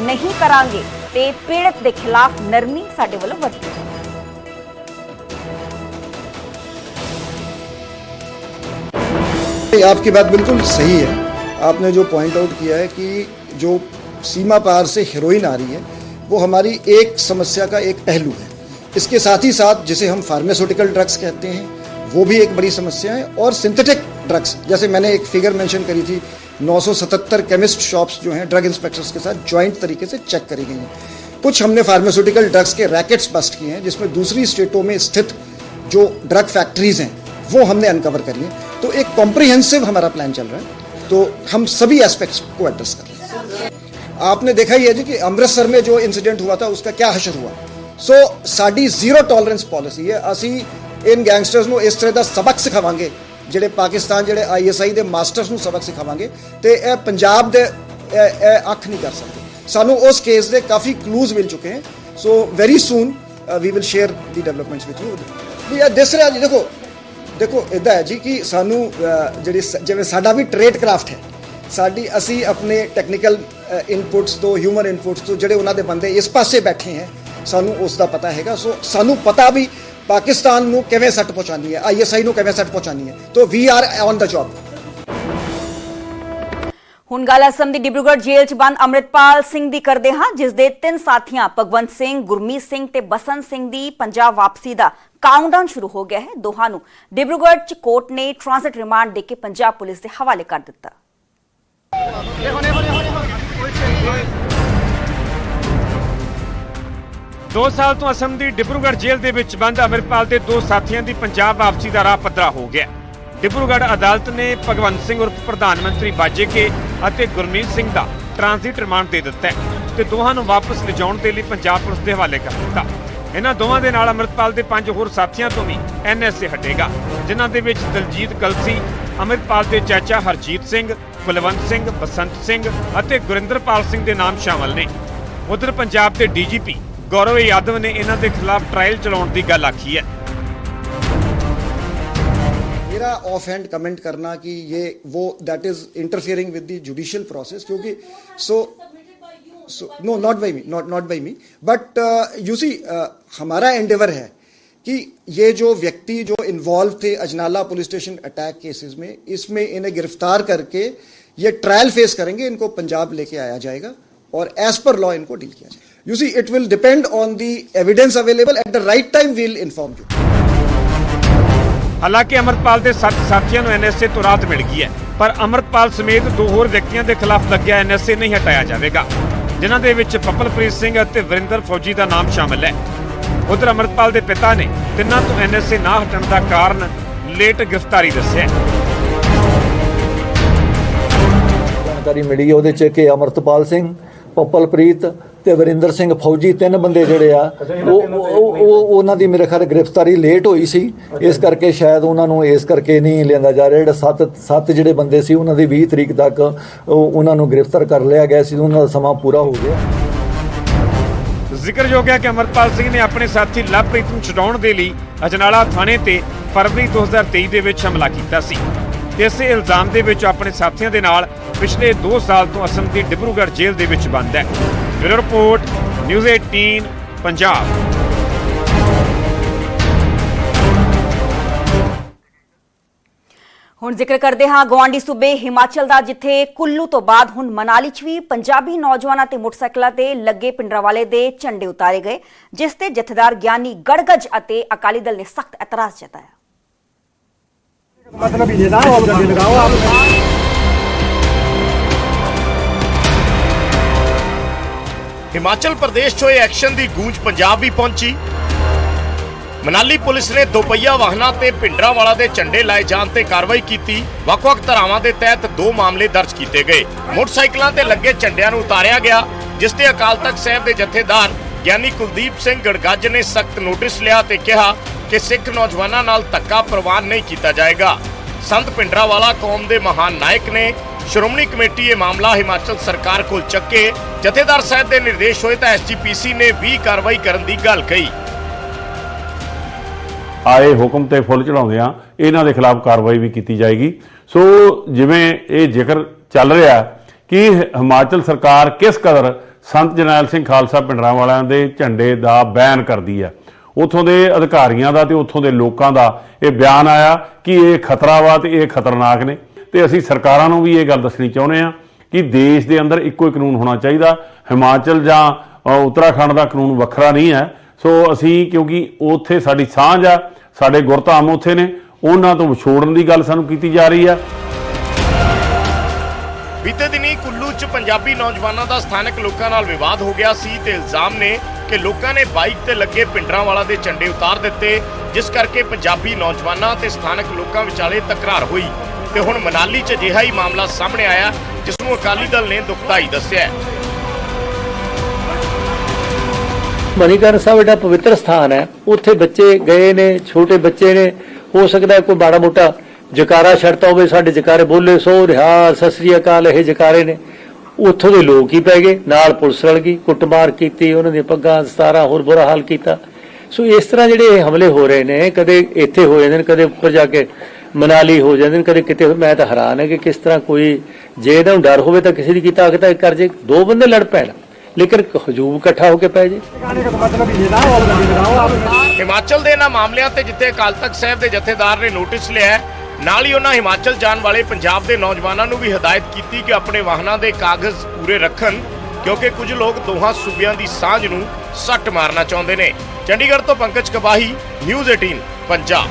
ਨਹੀਂ ਕਰਾਂਗੇ ਤੇ ਪੀੜਤ ਦੇ ਖਿਲਾਫ ਨਰਮੀ ਸਾਡੇ ਵੱਲੋਂ ਵਰਤੀ आपकी बात बिल्कुल सही है। आपने जो पॉइंट आउट किया है कि जो सीमा पार से हीरोइन आ रही है, वो हमारी एक समस्या का एक पहलू है। इसके साथ ही साथ, जिसे हम फार्मास्यूटिकल ड्रग्स कहते हैं, वो भी एक बड़ी समस्या है। और सिंथेटिक ड्रग्स जैसे मैंने एक फिगर मेंशन करी थी 977 केमिस्ट शॉप्स जो हैं ड्रग इंस्पेक्टर्स के साथ जॉइंट तरीके से चेक करी गई हैं। कुछ हमने फार्मास्यूटिकल ड्रग्स के रैकेट्स बस्ट किए हैं, जिसमें दूसरी स्टेटों में स्थित जो ड्रग फैक्ट्रीज हैं, वो हमने अनकवर करी हैं। तो एक कॉम्प्रिहेंसिव हमारा प्लान चल रहा है तो हम सभी एस्पेक्ट्स को एड्रेस कर रहे हैं आपने देखा ही है जी कि अमृतसर में जो इंसिडेंट हुआ था उसका क्या हशर हुआ ਸੋ ਸਾਡੀ ਜ਼ੀਰੋ ਟੋਲਰੈਂਸ ਪਾਲਿਸੀ ਹੈ ਅਸੀਂ ਇਨ ਗੈਂਗਸਟਰਸ ਨੂੰ ਇਸ ਤਰ੍ਹਾਂ ਦਾ ਸਬਕ ਸਿਖਾਵਾਂਗੇ ਜਿਹੜੇ ਪਾਕਿਸਤਾਨ ਜਿਹੜੇ ਆਈਐਸਆਈ ਦੇ ਮਾਸਟਰਸ ਨੂੰ ਸਬਕ ਸਿਖਾਵਾਂਗੇ ਤੇ ਇਹ ਪੰਜਾਬ ਦੇ ਇਹ ਇਹ ਅੱਖ ਨਹੀਂ ਕਰ ਸਕਦੇ ਸਾਨੂੰ ਉਸ ਕੇਸ ਦੇ ਕਾਫੀ ਕਲੂਜ਼ ਮਿਲ ਚੁੱਕੇ ਹਨ so very soon we will share the developments with you ਵੀ ਇਹ ਦਿਸ ਰਿਹਾ ਜੀ ਦੇਖੋ ਦੇਖੋ ਇਦਾਂ ਹੈ ਜੀ ਕਿ ਸਾਨੂੰ ਜਿਹੜੀ ਜਿਵੇਂ ਸਾਡਾ ਵੀ ਟ੍ਰੇਡ ਕਰਾਫਟ ਹੈ, ਸਾਡੀ, ਅਸੀਂ ਆਪਣੇ ਟੈਕਨੀਕਲ ਇਨਪੁਟਸ ਤੋਂ ਹਿਊਮਨ ਇਨਪੁਟਸ ਤੋਂ ਜਿਹੜੇ ਉਹਨਾਂ ਦੇ ਬੰਦੇ ਇਸ ਪਾਸੇ ਬੈਠੇ ਹੈ, ਸਾਨੂੰ ਉਸ ਦਾ ਪਤਾ ਹੈਗਾ। ਸੋ, ਸਾਨੂੰ ਪਤਾ ਵੀ ਪਾਕਿਸਤਾਨ ਨੂੰ ਕਿਵੇਂ ਸੱਟ ਪਹੁੰਚਾਉਣੀ ਹੈ ਆਈਐਸਆਈ ਨੂੰ ਕਿਵੇਂ ਸੱਟ ਪਹੁੰਚਾਉਣੀ ਹੈ। ਤੋਂ we are on the job ਹੁਣ ਗੱਲ ਅਸਮ ਦੀ ਡਿਬਰੂਗੜ੍ਹ ਜੇਲ੍ਹ 'ਚ ਬੰਦ। ਅੰਮ੍ਰਿਤਪਾਲ ਸਿੰਘ ਦੀ ਕਰਦੇ ਹਾਂ, ਜਿਸ ਦੇ ਤਿੰਨ ਸਾਥੀਆਂ, ਭਗਵੰਤ ਸਿੰਘ, ਗੁਰਮੀਤ ਸਿੰਘ ਤੇ ਬਸੰਤ ਸਿੰਘ ਦੀ ਪੰਜਾਬ ਵਾਪਸੀ ਦਾ ਕਾਊਂਟਡਾਊਨ ਸ਼ੁਰੂ ਹੋ ਗਿਆ ਹੈ ਦੋਹਾਂ ਨੂੰ। ਡਿਬਰੂਗੜ੍ਹ 'ਚ ਕੋਰਟ ਨੇ ਟ੍ਰਾਂਜ਼ਿਟ ਰਿਮਾਂਡ ਦੇ ਕੇ ਪੰਜਾਬ ਪੁਲਿਸ ਦੇ ਹਵਾਲੇ ਕਰ ਦਿੱਤਾ। ਦੋ ਸਾਲ ਤੋਂ ਅਸਮ ਦੀ ਡਿਬਰੂਗੜ੍ਹ ਜੇਲ੍ਹ ਦੇ ਵਿੱਚ ਬੰਦ ਅਮਰਪਾਲ ਦੇ ਦੋ ਸਾਥੀਆਂ ਦੀ ਪੰਜਾਬ ਵਾਪਸੀ ਦਾ ਰਾਹ ਪੱਧਰਾ ਹੋ ਗਿਆ। ਡਿਬਰੂਗੜ੍ਹ ਅਦਾਲਤ ਨੇ ਭਗਵੰਤ ਸਿੰਘ ਉਰਫ ਪ੍ਰਧਾਨ ਮੰਤਰੀ ਬਾਜੇਕੇ ਅਤੇ ਗੁਰਮੀਤ ਸਿੰਘ ਦਾ ਟ੍ਰਾਂਜ਼ਿਟ ਰਿਮਾਂਡ ਦੇ ਦਿੱਤਾ ਤੇ ਦੋਹਾਂ ਨੂੰ ਵਾਪਸ ਲਿਜਾਉਣ ਦੇ ਲਈ ਪੰਜਾਬ ਪੁਲਿਸ ਦੇ ਹਵਾਲੇ ਕਰ ਦਿੱਤਾ। ਇਹਨਾਂ ਦੋਵਾਂ ਦੇ ਨਾਲ ਅਮਰਪਾਲ ਦੇ ਪੰਜ ਹੋਰ ਸਾਥੀਆਂ ਤੋਂ ਵੀ ਐਨਐਸਏ ਹਟੇਗਾ ਜਿਨ੍ਹਾਂ ਦੇ ਵਿੱਚ ਦਲਜੀਤ ਕਲਸੀ ਅਮਰਪਾਲ ਦੇ ਚਾਚਾ ਹਰਜੀਤ ਸਿੰਘ ਕੁਲਵੰਤ ਸਿੰਘ ਬਸੰਤ ਸਿੰਘ ਅਤੇ ਗੁਰਿੰਦਰਪਾਲ ਸਿੰਘ ਦੇ ਨਾਮ ਸ਼ਾਮਲ ਨੇ ਉਧਰ ਪੰਜਾਬ ਦੇ ਡੀਜੀਪੀ ਗੌਰਵ ਯਾਦਵ ਨੇ ਇਹਨਾਂ ਦੇ ਖਿਲਾਫ ਟ੍ਰਾਇਲ ਚਲਾਉਣ ਦੀ ਗੱਲ ਆਖੀ ਹੈ मेरा ऑफ हैंड कमेंट करना कि ये वो that is interfering with the judicial process क्योंकि सो so no not by me not not by me but you see हमारा एंडेवर है कि ये जो व्यक्ति जो इन्वॉल्व थे Ajnala police station attack cases में इसमें इन्हें गिरफ्तार करके ये ट्रायल फेस करेंगे इनको पंजाब लेके आया जाएगा और एज पर लॉ इनको डील किया जाएगा you see it will depend on the evidence available at the right time we'll inform you ਹਾਲਾਂਕਿ ਅਮਰਪਾਲ ਦੇ ਸੱਤ ਸਾਥੀਆਂ ਨੂੰ ਐਨਐਸਏ ਤੋਂ ਰਾਹਤ ਮਿਲ ਗਈ ਹੈ ਪਰ ਅਮਰਪਾਲ ਸਮੇਤ ਦੋ ਹੋਰ ਵਿਅਕਤੀਆਂ ਦੇ ਖਿਲਾਫ ਲੱਗਿਆ ਐਨਐਸਏ ਨਹੀਂ ਹਟਾਇਆ ਜਾਵੇਗਾ ਜਿਨ੍ਹਾਂ ਦੇ ਵਿੱਚ ਪਪਲਪ੍ਰੀਤ ਸਿੰਘ ਅਤੇ ਵਰਿੰਦਰ ਫੌਜੀ ਦਾ ਨਾਮ ਸ਼ਾਮਲ ਹੈ। ਉਧਰ ਅਮਰਪਾਲ ਦੇ ਪਿਤਾ ਨੇ ਤਿੰਨਾਂ ਤੋਂ ਐਨਐਸਏ ਨਾ ਹਟਣ ਦਾ ਕਾਰਨ ਲੇਟ ਗ੍ਰਿਫਤਾਰੀ ਦੱਸਿਆ ਜਾਣਕਾਰੀ ਮਿਲੀ ਉਹਦੇ ਚ ਕਿ ਅਮਰਤਪਾਲ ਸਿੰਘ ਪੱਪਲਪ੍ਰੀਤ ਤੇ ਵਰਿੰਦਰ ਸਿੰਘ ਫੌਜੀ ਤਿੰਨ ਬੰਦੇ ਜਿਹੜੇ ਆ ਉਹ ਉਹ- ਉਹ ਉਹਨਾਂ ਦੀ ਮੇਰੇ ਖਿਆਲ ਗ੍ਰਿਫਤਾਰੀ ਲੇਟ ਹੋਈ ਸੀ। ਇਸ ਕਰਕੇ ਸ਼ਾਇਦ ਉਹਨਾਂ ਨੂੰ ਇਸ ਕਰਕੇ ਨਹੀਂ ਲਿਆਂਦਾ ਜਾ ਰਿਹਾ। ਜਿਹੜਾ ਸੱਤ ਸੱਤ ਜਿਹੜੇ ਬੰਦੇ ਸੀ ਉਹਨਾਂ ਦੀ 20 ਤਰੀਕ ਤੱਕ ਉਹ- ਉਹਨਾਂ ਨੂੰ ਗ੍ਰਿਫਤਾਰ ਕਰ ਲਿਆ ਗਿਆ ਸੀ ਉਹਨਾਂ ਦਾ ਸਮਾਂ ਪੂਰਾ ਹੋ ਗਿਆ। ਜ਼ਿਕਰਯੋਗ ਹੈ ਕਿ ਅਮਰਪਾਲ ਸਿੰਘ ਨੇ ਆਪਣੇ ਸਾਥੀ ਲਵਪ੍ਰੀਤ ਨੂੰ ਛਡਾਉਣ ਦੇ ਲਈ ਅਜਨਾਲਾ ਥਾਣੇ ਤੇ ਫਰਵਰੀ 2023 ਦੇ ਵਿੱਚ ਹਮਲਾ ਕੀਤਾ ਸੀ। ਇਸੇ ਇਲਜ਼ਾਮ ਦੇ ਵਿੱਚ ਆਪਣੇ ਸਾਥੀਆਂ ਦੇ ਨਾਲ ਪਿਛਲੇ 2 ਸਾਲ ਤੋਂ ਅਸਮ ਦੀ ਡਿਬਰੂਗੜ੍ਹ ਜੇਲ੍ਹ ਦੇ ਵਿੱਚ ਬੰਦ ਹੈ। Bureau report news 18 Punjab. ਹੁਣ ਜ਼ਿਕਰ ਕਰਦੇ ਹਾਂ ਗਵਾਂਡੀ ਸੂਬੇ ਹਿਮਾਚਲ ਦਾ ਜਿੱਥੇ ਕੁੱਲੂ ਤੋਂ ਬਾਅਦ ਹੁਣ ਮਨਾਲੀ 'ਚ ਵੀ ਪੰਜਾਬੀ ਨੌਜਵਾਨਾਂ ਤੇ ਮੋਟਰਸਾਈਕਲਾਂ ਤੇ ਲੱਗੇ ਪਿੰਡਰਾਵਾਲੇ ਦੇ ਝੰਡੇ ਉਤਾਰੇ ਗਏ ਜਿਸ ਤੇ ਜਥੇਦਾਰ ਗਿਆਨੀ ਗੜਗਜ ਅਤੇ ਅਕਾਲੀ ਦਲ ਨੇ ਸਖਤ ਇਤਰਾਜ਼ ਜਤਾਇਆ। ਹਿਮਾਚਲ ਪ੍ਰਦੇਸ਼ 'ਚੋਂ ਇਹ ਐਕਸ਼ਨ ਦੀ ਗੂੰਜ ਪੰਜਾਬ ਵੀ ਪਹੁੰਚੀ। ਮਨਾਲੀ ਪੁਲਿਸ ਨੇ ਦੋਪਹੀਆ ਵਾਹਨਾਂ ਤੇ ਭਿੰਡਰਾਵਾਲਾ ਦੇ ਝੰਡੇ ਲਾਏ ਜਾਣ ਤੇ ਕਾਰਵਾਈ ਕੀਤੀ। ਵੱਖ-ਵੱਖ ਧਾਰਾਵਾਂ ਦੇ ਤਹਿਤ ਦੋ ਮਾਮਲੇ ਦਰਜ ਕੀਤੇ ਗਏ। ਮੋਟਰਸਾਈਕਲਾਂ ਤੇ ਲੱਗੇ ਝੰਡਿਆਂ ਨੂੰ ਉਤਾਰਿਆ ਗਿਆ, ਜਿਸ ਤੇ ਅਕਾਲ ਤਖਤ ਸਾਹਿਬ ਦੇ ਜਥੇਦਾਰ ਗਿਆਨੀ ਕੁਲਦੀਪ ਸਿੰਘ ਗੜਗੱਜ ਨੇ ਸਖਤ ਨੋਟਿਸ ਲਿਆ ਤੇ ਕਿਹਾ ਕਿ ਸਿੱਖ ਨੌਜਵਾਨਾਂ ਨਾਲ ਧੱਕਾ ਪ੍ਰਵਾਨ ਨਹੀਂ ਕੀਤਾ ਜਾਏਗਾ। ਸੰਤ ਭਿੰਡਰਾਵਾਲਾ ਕੌਮ ਦੇ ਮਹਾਨ ਨਾਇਕ ਨੇ ਸ਼੍ਰੋਮਣੀ ਕਮੇਟੀ ਇਹ ਮਾਮਲਾ ਹਿਮਾਚਲ ਸਰਕਾਰ ਕੋਲ ਚੱਕੇ। ਜਥੇਦਾਰ ਸਾਹਿਬ ਦੇ ਨਿਰਦੇਸ਼ ਹੋਏ ਤਾਂ ਐਸਜੀਪੀਸੀ ਨੇ ਵੀ ਕਾਰਵਾਈ ਕਰਨ ਦੀ ਗੱਲ ਕਹੀ। ਆਏ ਹੁਕਮ ਤੇ ਫੁੱਲ ਚੜਾਉਂਦੇ ਆ ਇਹਨਾਂ ਦੇ ਖਿਲਾਫ ਕਾਰਵਾਈ ਵੀ ਕੀਤੀ ਜਾਏਗੀ। ਸੋ ਜਿਵੇਂ ਇਹ ਜ਼ਿਕਰ ਚੱਲ ਰਿਹਾ ਕਿ ਹਿਮਾਚਲ ਸਰਕਾਰ ਕਿਸ ਕਦਰ ਸੰਤ ਜਰਨੈਲ ਸਿੰਘ ਖਾਲਸਾ ਪਿੰਡਰਾਂ ਵਾਲਿਆਂ ਦੇ ਝੰਡੇ ਦਾ ਬੈਨ ਕਰਦੀ ਹੈ। ਉਥੋਂ ਦੇ ਅਧਿਕਾਰੀਆਂ ਦਾ ਤੇ ਉਥੋਂ ਦੇ ਲੋਕਾਂ ਦਾ ਇਹ ਬਿਆਨ ਆਇਆ ਕਿ ਇਹ ਖਤਰਾ ਵਾ ਤੇ ਇਹ ਖਤਰਨਾਕ ਨੇ। ਤੇ ਅਸੀਂ ਸਰਕਾਰਾਂ ਨੂੰ ਵੀ ਇਹ ਗੱਲ ਦੱਸਣੀ ਚਾਹੁੰਦੇ ਆ ਕਿ ਦੇਸ਼ ਦੇ ਅੰਦਰ ਇੱਕੋ ਹੀ ਕਾਨੂੰਨ ਹੋਣਾ ਚਾਹੀਦਾ। ਹਿਮਾਚਲ ਜਾਂ ਉੱਤਰਾਖੰਡ ਦਾ ਕਾਨੂੰਨ ਵੱਖਰਾ ਨਹੀਂ ਹੈ। ਸੋ ਅਸੀਂ, ਕਿਉਂਕਿ ਉੱਥੇ ਸਾਡੀ ਸਾਂਝ ਆ, ਸਾਡੇ ਗੁਰਧਾਮ ਉੱਥੇ ਨੇ, ਉਹਨਾਂ ਤੋਂ ਵਿਛੋੜਨ ਦੀ ਗੱਲ ਸਾਨੂੰ ਕੀਤੀ ਜਾ ਰਹੀ ਆ। ਬੀਤੇ ਦਿਨੀ ਕੁੱਲੂ 'ਚ ਪੰਜਾਬੀ ਨੌਜਵਾਨਾਂ ਦਾ ਸਥਾਨਕ ਲੋਕਾਂ ਨਾਲ ਵਿਵਾਦ ਹੋ ਗਿਆ ਸੀ ਤੇ ਇਲਜ਼ਾਮ ਨੇ ਕਿ ਲੋਕਾਂ ਨੇ ਬਾਈਕ ਤੇ ਲੱਗੇ ਪਿੰਡਰਾਂਵਾਲਾ ਦੇ ਝੰਡੇ ਉਤਾਰ ਦਿੱਤੇ, ਜਿਸ ਕਰਕੇ ਪੰਜਾਬੀ ਨੌਜਵਾਨਾਂ ਤੇ ਸਥਾਨਕ ਲੋਕਾਂ ਵਿਚਾਲੇ ਤਕਰਾਰ ਹੋਈ। ਤੇ ਹੁਣ ਮਨਾਲੀ 'ਚ ਅਜਿਹਾ ਹੀ ਮਾਮਲਾ ਸਾਹਮਣੇ ਆਇਆ ਜਿਸ ਨੂੰ ਅਕਾਲੀ ਦਲ ਨੇ ਦੁਖਦਾਈ ਦੱਸਿਆ ਹੈ। ਮਨੀਕਰਨ ਸਾਹਿਬ, ਜਿਹੜਾ ਪਵਿੱਤਰ ਸਥਾਨ ਹੈ, ਉੱਥੇ ਬੱਚੇ ਗਏ ਨੇ, ਛੋਟੇ ਬੱਚੇ ਨੇ। ਹੋ ਸਕਦਾ ਕੋਈ ਮਾੜਾ ਮੋਟਾ ਜਕਾਰਾ ਛੜਤਾ ਹੋਵੇ, ਸਾਡੇ ਜਕਾਰੇ ਬੋਲੇ, ਸੋ ਰਿਹਾ, ਸਤਿ ਸ੍ਰੀ ਅਕਾਲ, ਇਹ ਜਕਾਰੇ ਨੇ। ਉੱਥੋਂ ਦੇ ਲੋਕ ਹੀ ਪੈ ਗਏ, ਨਾਲ ਪੁਲਿਸ ਰਲ ਗਈ, ਕੁੱਟਮਾਰ ਕੀਤੀ, ਉਹਨਾਂ ਦੀਆਂ ਪੱਗਾਂ ਸਤਾਰਾ, ਹੋਰ ਬੁਰਾ ਹਾਲ ਕੀਤਾ। ਸੋ ਇਸ ਤਰ੍ਹਾਂ ਜਿਹੜੇ ਇਹ ਹਮਲੇ ਹੋ ਰਹੇ ਨੇ, ਕਦੇ ਇੱਥੇ ਹੋ ਜਾਂਦੇ ਨੇ, ਕਦੇ ਉੱਪਰ ਜਾ ਕੇ ਮਨਾਲੀ ਹੋ ਜਾਂਦੇ ਨੇ, ਕਦੇ ਕਿਤੇ ਮੈਂ ਤਾਂ ਹੈਰਾਨ ਹੈ ਕਿ ਕਿਸ ਤਰ੍ਹਾਂ ਕੋਈ ਜੇ ਇਹਦਾ ਨੂੰ ਡਰ ਹੋਵੇ ਤਾਂ ਕਿਸੇ ਦੀ ਕੀਤਾ ਤਾਂ ਕਰ ਜੇ, ਦੋ ਬੰਦੇ ਲੜ ਪੈਣ, ਲੇਕਿਨ ਹਜੂਮ ਇਕੱਠਾ ਹੋ ਕੇ ਪੈ ਜੇ। ਹਿਮਾਚਲ ਦੇ ਇਹਨਾਂ ਮਾਮਲਿਆਂ ਤੇ ਜਿੱਥੇ ਅਕਾਲ ਤਖਤ ਸਾਹਿਬ ਦੇ ਜਥੇਦਾਰ ਨੇ ਨੋਟਿਸ ਲਿਆ ਨਾਲ ਹੀ ਉਹਨਾਂ ਹਿਮਾਚਲ ਜਾਣ ਵਾਲੇ ਪੰਜਾਬ ਦੇ ਨੌਜਵਾਨਾਂ ਨੂੰ ਵੀ ਹਦਾਇਤ ਕੀਤੀ ਕਿ ਆਪਣੇ ਵਾਹਨਾਂ ਦੇ ਕਾਗਜ਼ ਪੂਰੇ ਰੱਖਣ, ਕਿਉਂਕਿ ਕੁਝ ਲੋਕ ਦੋਹਾਂ ਸੂਬਿਆਂ ਦੀ ਸਾਂਝ ਨੂੰ ਸੱਟ ਮਾਰਨਾ ਚਾਹੁੰਦੇ ਨੇ। ਚੰਡੀਗੜ੍ਹ ਤੋਂ ਪੰਕਜ ਕਬਾਹੀ, ਨਿਊਜ਼ 18 ਪੰਜਾਬ।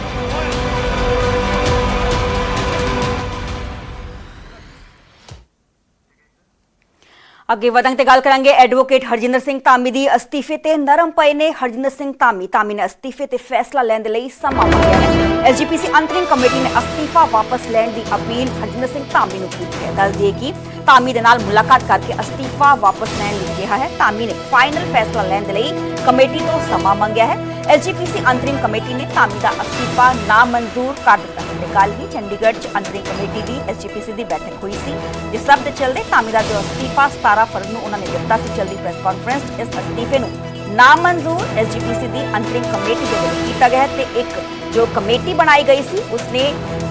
ਅੱਗੇ ਵਧਾਂਗੇ ਤੇ ਗੱਲ ਕਰਾਂਗੇ ਐਡਵੋਕੇਟ ਹਰਜਿੰਦਰ ਸਿੰਘ ਧਾਮੀ ਦੀ ਅਸਤੀਫੇ ਤੇ। ਨਰਮ ਪਏ ਨੇ ਹਰਜਿੰਦਰ ਸਿੰਘ ਧਾਮੀ। ਧਾਮੀ ਨੇ ਅਸਤੀਫੇ ਤੇ ਫੈਸਲਾ ਲੈਣ ਦੇ ਲਈ ਸਮਾਂ ਮੰਗਿਆ ਹੈ। ਐਸਜੀਪੀਸੀ ਅੰਤਰਿਮ ਕਮੇਟੀ ਨੇ ਅਸਤੀਫਾ ਵਾਪਸ ਲੈਣ ਦੀ ਅਪੀਲ ਹਰਜਿੰਦਰ ਸਿੰਘ ਧਾਮੀ ਨੂੰ ਕੀਤੀ ਹੈ। ਦੱਸ ਦਈਏ ਕਿ ਧਾਮੀ ਦੇ ਨਾਲ ਮੁਲਾਕਾਤ ਕਰਕੇ ਅਸਤੀਫਾ ਵਾਪਸ ਲੈਣ ਲਈ ਕਿਹਾ ਹੈ। ਧਾਮੀ ਨੇ ਫਾਈਨਲ ਫੈਸਲਾ ਲੈਣ ਦੇ ਲਈ ਕਮੇਟੀ ਤੋਂ ਸਮਾਂ ਮੰਗਿਆ ਹੈ। ਐਸਜੀਪੀਸੀ ਅੰਤਰਿਮ ਕਮੇਟੀ ਨੇ ਧਾਮੀ ਦਾ ਅਸਤੀਫਾ ਨਾਮਨਜ਼ੂਰ ਕਰ ਦਿੱਤਾ ਹੈ। ਤੇ ਹੀ ਚੰਡੀਗੜ੍ਹ 'ਚ ਅੰਤਰਿਮ ਕਮੇਟੀ ਦੀ ਐਸਜੀਪੀਸੀ ਦੀ ਬੈਠਕ ਹੋਈ ਸੀ, ਜਿਸ ਸਭ ਦੇ ਚੱਲਦੇ ਧਾਮੀ ਦਾ ਜੋ ਅਸਤੀਫਾ 17 ਫਰਵਰੀ ਨੂੰ ਉਹਨਾਂ ਨੇ ਦਿੱਤਾ ਸੀ ਜਲਦੀ ਪ੍ਰੈਸ ਕਾਨਫਰੰਸ 'ਚ ਇਸ ਅਸਤੀਫੇ ਨੂੰ ਨਾਮਨਜ਼ੂਰ ਐਸਜੀਪੀਸੀ ਦੀ ਅੰਤਰਿਮ ਕਮੇਟੀ ਦੇ ਵੱਲੋਂ ਕੀਤਾ ਗਿਆ ਤੇ ਇੱਕ ਜੋ ਕਮੇਟੀ ਬਣਾਈ ਗਈ ਸੀ, ਉਸਨੇ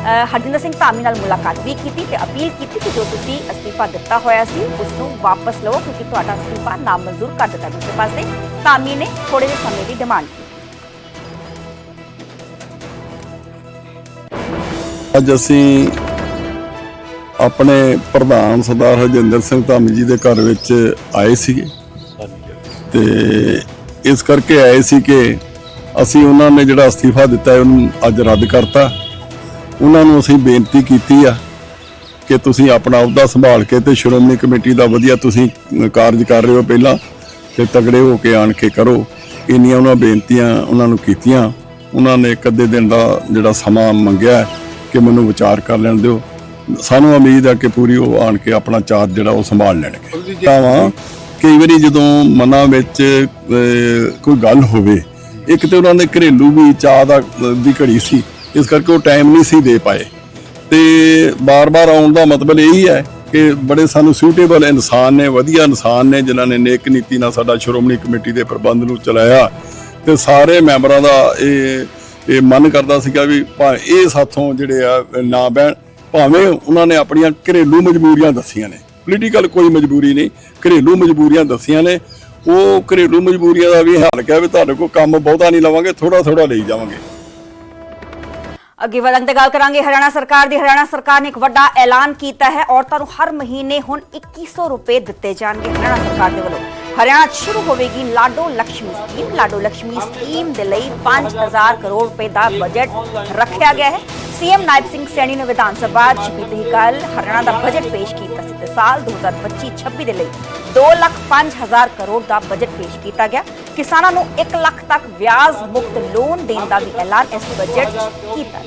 ਹਰਜਿੰਦਰ ਸਿੰਘ ਧਾਮੀ ਨਾਲ ਮੁਲਾਕਾਤ ਵੀ ਕੀਤੀ ਤੇ ਅਪੀਲ ਕੀਤੀ ਕਿ ਜੋ ਤੁਸੀਂ ਅਸਤੀਫਾ ਦਿੱਤਾ ਹੋਇਆ ਸੀ ਉਸ ਨੂੰ ਵਾਪਸ ਲਵੋ ਕਿਉਂਕਿ ਤੁਹਾਡਾ ਅਸਤੀਫਾ ਨਾਮਨਜ਼ੂਰ ਕਰ ਦਿੱਤਾ ਦੂਜੇ ਪਾਸੇ ਧਾਮੀ ਨੇ ਥੋੜੇ ਜਿਹੇ ਸਮੇਂ ਦੀ ਡਿਮਾਂਡ ਕੀਤੀ ਅੱਜ ਅਸੀਂ ਆਪਣੇ ਪ੍ਰਧਾਨ ਸਰਦਾਰ ਹਰਜਿੰਦਰ ਸਿੰਘ ਧਾਮੀ ਜੀ ਦੇ ਘਰ ਵਿੱਚ ਆਏ ਸੀਗੇ। ਤੇ ਇਸ ਕਰਕੇ ਆਏ ਸੀ ਕਿ ਅਸੀਂ ਉਹਨਾਂ ਨੇ ਜਿਹੜਾ ਅਸਤੀਫਾ ਦਿੱਤਾ ਉਹਨੂੰ ਅੱਜ ਰੱਦ ਕਰਤਾ। ਉਹਨਾਂ ਨੂੰ ਅਸੀਂ ਬੇਨਤੀ ਕੀਤੀ ਆ ਕਿ ਤੁਸੀਂ ਆਪਣਾ ਅਹੁਦਾ ਸੰਭਾਲ ਕੇ ਤੇ ਸ਼੍ਰੋਮਣੀ ਕਮੇਟੀ ਦਾ ਵਧੀਆ ਤੁਸੀਂ ਕਾਰਜ ਕਰ ਰਹੇ ਹੋ ਪਹਿਲਾਂ ਤੇ ਤਗੜੇ ਹੋ ਕੇ ਆਣ ਕੇ ਕਰੋ। ਇੰਨੀਆਂ ਉਹਨਾਂ ਬੇਨਤੀਆਂ ਉਹਨਾਂ ਨੂੰ ਕੀਤੀਆਂ। ਉਹਨਾਂ ਨੇ ਇੱਕ ਅੱਧੇ ਦਿਨ ਦਾ ਜਿਹੜਾ ਸਮਾਂ ਮੰਗਿਆ ਕਿ ਮੈਨੂੰ ਵਿਚਾਰ ਕਰ ਲੈਣ ਦਿਓ। ਸਾਨੂੰ ਉਮੀਦ ਹੈ ਕਿ ਪੂਰੀ ਉਹ ਆਣ ਕੇ ਆਪਣਾ ਚਾਰਜ ਜਿਹੜਾ ਉਹ ਸੰਭਾਲ ਲੈਣਗੇ। ਤਾਂ ਕਈ ਵਾਰੀ ਜਦੋਂ ਮਨਾਂ ਵਿੱਚ ਕੋਈ ਗੱਲ ਹੋਵੇ ਇੱਕ ਤੇ ਉਹਨਾਂ ਦੇ ਘਰੇਲੂ ਵੀ ਚਾਹ ਦਾ ਦੀ ਘੜੀ ਸੀ। ਇਸ ਕਰਕੇ ਉਹ ਟਾਈਮ ਨਹੀਂ ਸੀ ਦੇ ਪਾਏ। ਤੇ ਬਾਰ-ਬਾਰ ਆਉਣ ਦਾ ਮਤਲਬ ਇਹੀ ਹੈ ਕਿ ਬੜੇ ਸਾਨੂੰ ਸੂਟੇਬਲ ਇਨਸਾਨ ਨੇ, ਵਧੀਆ ਇਨਸਾਨ ਨੇ, ਜਿਨ੍ਹਾਂ ਨੇ ਨੇਕ ਨੀਤੀ ਨਾਲ ਸਾਡਾ ਸ਼੍ਰੋਮਣੀ ਕਮੇਟੀ ਦੇ ਪ੍ਰਬੰਧ ਨੂੰ ਚਲਾਇਆ। ਤੇ ਸਾਰੇ ਮੈਂਬਰਾਂ ਦਾ ਇਹ ਇਹ ਮਨ ਕਰਦਾ ਸੀਗਾ ਵੀ ਭਾਵੇਂ ਇਹ ਸਾਥੋਂ ਜਿਹੜੇ ਆ, ਨਾ ਬਹਿਣ, ਭਾਵੇਂ ਉਹਨਾਂ ਨੇ ਆਪਣੀਆਂ ਘਰੇਲੂ ਮਜਬੂਰੀਆਂ ਦੱਸੀਆਂ ਨੇ। ਪੋਲੀਟੀਕਲ ਕੋਈ ਮਜਬੂਰੀ ਨਹੀਂ, ਘਰੇਲੂ ਮਜਬੂਰੀਆਂ ਦੱਸੀਆਂ ਨੇ। ਉਹ ਘਰੇਲੂ ਮਜਬੂਰੀਆਂ ਦਾ ਵੀ ਹੱਲ ਕਿਹਾ ਵੀ ਤੁਹਾਡੇ ਕੋਲ ਕੰਮ ਬਹੁਤਾ ਨਹੀਂ ਲਵਾਂਗੇ ਥੋੜਾ ਥੋੜਾ ਲਈ ਜਾਵਾਂਗੇ। ਅੱਗੇ ਵਧਣ ਤੇ ਗੱਲ ਕਰਾਂਗੇ, ਹਰਿਆਣਾ ਸਰਕਾਰ ਦੀ, ਹਰਿਆਣਾ ਸਰਕਾਰ ਨੇ ਇੱਕ ਵੱਡਾ ਐਲਾਨ ਕੀਤਾ ਹੈ, ਔਰਤਾਂ ਨੂੰ ਹਰ ਮਹੀਨੇ ਹੁਣ 2100 ਰੁਪਏ ਦਿੱਤੇ ਜਾਣਗੇ ਹਰਿਆਣਾ ਸਰਕਾਰ ਦੇ ਵੱਲੋਂ। ਹਰਿਆਣਾ ਸ਼ੁਰੂ ਹੋਵੇਗੀ ਲਾਡੋ ਲక్ష్ਮੀ ਸਕੀਮ। ਲਾਡੋ ਲక్ష్ਮੀ ਸਕੀਮ ਦੇ ਲਈ 5000 ਕਰੋੜ ਰੁਪਏ ਦਾ ਬਜਟ ਰੱਖਿਆ ਗਿਆ ਹੈ। ਸੀਐਮ ਨਾਇਬ ਸਿੰਘ ਸੈਣੀ ਨੇ ਵਿਧਾਨ ਸਭਾ 'ਚ ਬੀਤੀ ਕੱਲ ਹਰਿਆਣਾ ਦਾ ਬਜਟ ਪੇਸ਼ ਕੀਤਾ ਸੀ ਤੇ ਸਾਲ 2025-26 ਦੇ ਲਈ 2 ਲੱਖ 5000 ਕਰੋੜ ਦਾ ਬਜਟ ਪੇਸ਼ ਕੀਤਾ ਗਿਆ। ਕਿਸਾਨਾਂ ਨੂੰ 1 ਲੱਖ ਤੱਕ ਵਿਆਜ ਮੁਕਤ ਲੋਨ ਦੇਣ ਦਾ ਵੀ ਐਲਾਨ ਇਸ ਬਜਟ ਕੀਤਾ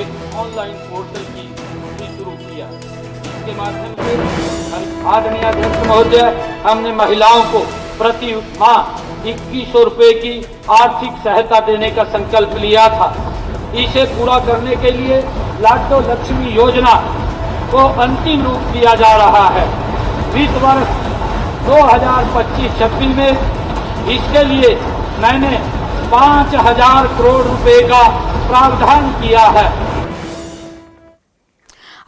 ਇੱਕ ਆਨਲਾਈਨ ਪੋਰਟਲ इसके माध्यम से आदरणीय अध्यक्ष महोदय, हमने महिलाओं को प्रति माह इक्कीस सौ की आर्थिक सहायता देने का संकल्प लिया था। इसे पूरा करने के लिए लाडो लक्ष्मी योजना को अंतिम रूप दिया जा रहा है। वित्त वर्ष 2025-26 में इसके लिए मैंने पाँच हज़ार करोड़ रुपए का प्रावधान किया है।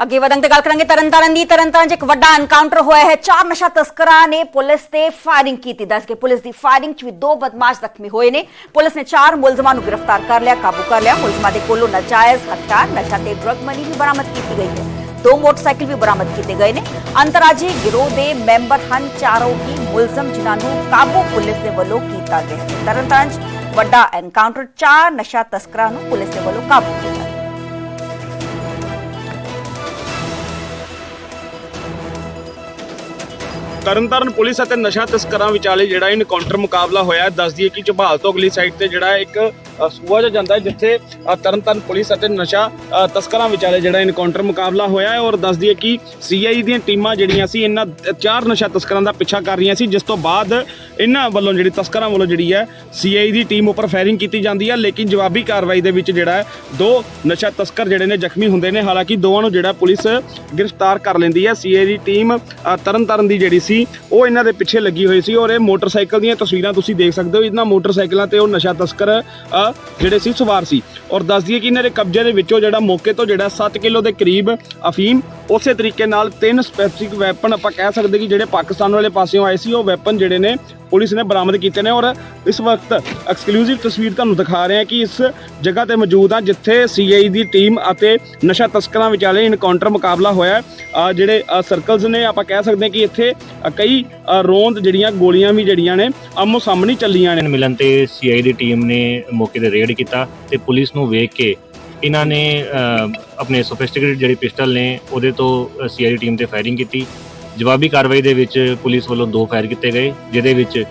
ਅੱਗੇ ਵਧਣ ਤੇ ਗੱਲ ਕਰਾਂਗੇ ਤਰਨਤਾਰਨ ਦੀ। ਤਰਨਤਾਰਨ 'ਚ ਇੱਕ ਵੱਡਾ ਐਨਕਾਊਂਟਰ ਹੋਇਆ ਹੈ। ਚਾਰ ਨਸ਼ਾ ਤਸਕਰਾਂ ਨੇ ਪੁਲਿਸ ਤੇ ਫਾਇਰਿੰਗ ਕੀਤੀ। ਦੱਸ ਕੇ ਪੁਲਿਸ ਦੀ ਫਾਇਰਿੰਗ 'ਚ ਵੀ ਦੋ ਬਦਮਾਸ਼ ਜ਼ਖਮੀ ਹੋਏ ਨੇ। ਪੁਲਿਸ ਨੇ ਚਾਰ ਮੁਲਜ਼ਮਾਂ ਨੂੰ ਗ੍ਰਿਫਤਾਰ ਕਰ ਲਿਆ, ਕਾਬੂ ਕਰ ਲਿਆ। ਮੁਲਜ਼ਮਾਂ ਦੇ ਕੋਲੋਂ ਨਾਜਾਇਜ਼ ਹਥਿਆਰ ਨਸ਼ਾ ਤੇ ਡਰੱਗ ਮਨੀ ਵੀ ਬਰਾਮਦ ਕੀਤੀ ਗਈ ਹੈ। ਦੋ ਮੋਟਰਸਾਈਕਲ ਵੀ ਬਰਾਮਦ ਕੀਤੇ ਗਏ ਨੇ। ਅੰਤਰਰਾਜੀ ਗਿਰੋਹ ਦੇ ਮੈਂਬਰ ਹਨ ਚਾਰੋਂ ਹੀ ਮੁਲਜ਼ਮ, ਜਿਨ੍ਹਾਂ ਨੂੰ ਕਾਬੂ ਪੁਲਿਸ ਦੇ ਵੱਲੋਂ ਕੀਤਾ ਗਿਆ। ਤਰਨਤਾਰਨ 'ਚ ਵੱਡਾ ਐਨਕਾਊਂਟਰ ਚਾਰ ਨਸ਼ਾ ਤਸਕਰਾਂ ਨੂੰ ਪੁਲਿਸ ਦੇ ਵੱਲੋਂ ਕਾਬੂ ਕੀਤਾ ਤਰਨਤਾਰਨ ਪੁਲਿਸ ਅਤੇ ਨਸ਼ਾ ਤਸਕਰਾਂ ਵਿਚਾਲੇ ਜਿਹੜਾ ਇਨਕਾਊਂਟਰ ਮੁਕਾਬਲਾ ਹੋਇਆ ਹੈ ਦੱਸ ਦਈਏ ਕਿ ਝਬਾਲ ਤੋਂ ਅਗਲੀ ਸਾਈਡ ਤੇ ਜਿਹੜਾ ਇੱਕ ਸੂਆ ਜਿਹਾ ਜਾਂਦਾ ਹੈ ਜਿੱਥੇ ਅ, ਤਰਨਤਾਰਨ ਪੁਲਿਸ ਅਤੇ ਨਸ਼ਾ ਤਸਕਰਾਂ ਵਿਚਾਲੇ ਜਿਹੜਾ ਇਨਕਾਊਂਟਰ ਮੁਕਾਬਲਾ ਹੋਇਆ ਹੈ ਔਰ ਦੱਸ ਦਈਏ ਕਿ ਸੀਆਈ ਦੀਆਂ ਟੀਮਾਂ ਜਿਹੜੀਆਂ ਸੀ ਇਹਨਾਂ ਚਾਰ ਨਸ਼ਾ ਤਸਕਰਾਂ ਦਾ ਪਿੱਛਾ ਕਰ ਰਹੀਆਂ ਸੀ ਜਿਸ ਤੋਂ ਬਾਅਦ ਇਹਨਾਂ ਵੱਲੋਂ ਜਿਹੜੀ ਤਸਕਰਾਂ ਵੱਲੋਂ ਜਿਹੜੀ ਹੈ ਸੀਆਈ ਦੀ ਟੀਮ ਉੱਪਰ ਫਾਇਰਿੰਗ ਕੀਤੀ ਜਾਂਦੀ ਹੈ ਲੇਕਿਨ ਜਵਾਬੀ ਕਾਰਵਾਈ ਦੇ ਵਿੱਚ ਜਿਹੜਾ ਦੋ ਨਸ਼ਾ ਤਸਕਰ ਜਿਹੜੇ ਨੇ ਜ਼ਖਮੀ ਹੁੰਦੇ ਨੇ ਹਾਲਾਂਕਿ ਦੋਵਾਂ ਨੂੰ ਜਿਹੜਾ ਪੁਲਿਸ ਗ੍ਰਿਫਤਾਰ ਕਰ ਲੈਂਦੀ ਹੈ ਸੀਆਈ ਦੀ ਟੀਮ ਅ, ਤਰਨਤਾਰਨ ਦੀ ਜਿਹੜੀ ਸੀ, ਉਹ ਇਹਨਾਂ ਦੇ ਪਿੱਛੇ ਲੱਗੀ ਹੋਈ ਸੀ ਔਰ ਇਹ ਮੋਟਰਸਾਈਕਲ ਦੀਆਂ ਤਸਵੀਰਾਂ ਤੁਸੀਂ ਦੇਖ ਸਕਦੇ ਹੋ, ਇਹਨਾਂ ਮੋਟਰਸਾਈਕਲਾਂ ਤੇ ਉਹ ਨਸ਼ਾ ਤਸਕਰ ਜਿਹੜੇ ਸੀ, ਸਵਾਰ ਸੀ। ਔਰ ਦੱਸ ਦਈਏ ਕਿ ਇਹਨਾਂ ਦੇ ਕਬਜ਼ੇ ਦੇ ਵਿੱਚੋਂ ਜਿਹੜਾ ਮੌਕੇ ਤੋਂ ਜਿਹੜਾ 7 ਕਿਲੋ ਦੇ ਕਰੀਬ ਅਫੀਮ, ਉਸੇ ਤਰੀਕੇ ਨਾਲ ਤਿੰਨ ਸਪੈਸੀਫਿਕ ਵੈਪਨ ਆਪਾਂ ਕਹਿ ਸਕਦੇ ਕਿ ਜਿਹੜੇ ਪਾਕਿਸਤਾਨ ਵਾਲੇ ਪਾਸਿਓਂ ਆਏ ਸੀ, ਉਹ ਵੈਪਨ ਜਿਹੜੇ ਨੇ ਪੁਲਿਸ ਨੇ ਬਰਾਮਦ ਕੀਤੇ ਨੇ ਔਰ ਇਸ ਵਕਤ ਐਕਸਕਲੂਸਿਵ ਤਸਵੀਰ ਤੁਹਾਨੂੰ ਦਿਖਾ ਰਹੇ ਹਾਂ ਕਿ ਇਸ ਜਗ੍ਹਾ ਤੇ ਮੌਜੂਦ ਹਾਂ ਜਿੱਥੇ ਸੀਆਈ ਦੀ ਟੀਮ ਅਤੇ ਨਸ਼ਾ ਤਸਕਰਾਂ ਵਿਚਾਲੇ ਇਨਕਾਊਂਟਰ ਮੁਕਾਬਲਾ ਹੋਇਆ ਹੈ। ਜਿਹੜੇ ਸਰਕਲਸ ਨੇ ਆਪਾਂ ਕਹਿ ਸਕਦੇ ਹਾਂ ਕਿ ਇੱਥੇ ਕਈ ਰੋਂਦ ਜਿਹੜੀਆਂ ਗੋਲੀਆਂ ਵੀ ਜਿਹੜੀਆਂ ਨੇ ਆਮੋ ਸਾਹਮਣੇ ਚੱਲੀਆਂ ਨੇ ਮਿਲਣ ਤੇ ਸੀਆਈ ਦੀ ਟੀਮ ਨੇ ਮੌਕੇ ਤੇ ਰੇਡ ਕੀਤਾ ਤੇ ਪੁਲਿਸ ਨੂੰ ਵੇਖ ਕੇ ਇਹਨਾਂ ਨੇ ਆਪਣੇ ਸੋਫਿਸਟੀਕੇਟਡ ਜਿਹੜੀ ਪਿਸਟਲ ਨੇ ਉਹਦੇ ਤੋਂ ਸੀਆਈ ਦੀ ਟੀਮ ਤੇ ਫਾਇਰਿੰਗ ਕੀਤੀ ਜਵਾਬੀ ਕਾਰਵਾਈ ਦੇ ਵਿੱਚ ਪੁਲਿਸ ਵੱਲੋਂ ਦੋ ਫਾਇਰ ਕੀਤੇ ਗਏ ਜਿਹਦੇ ਵਿੱਚ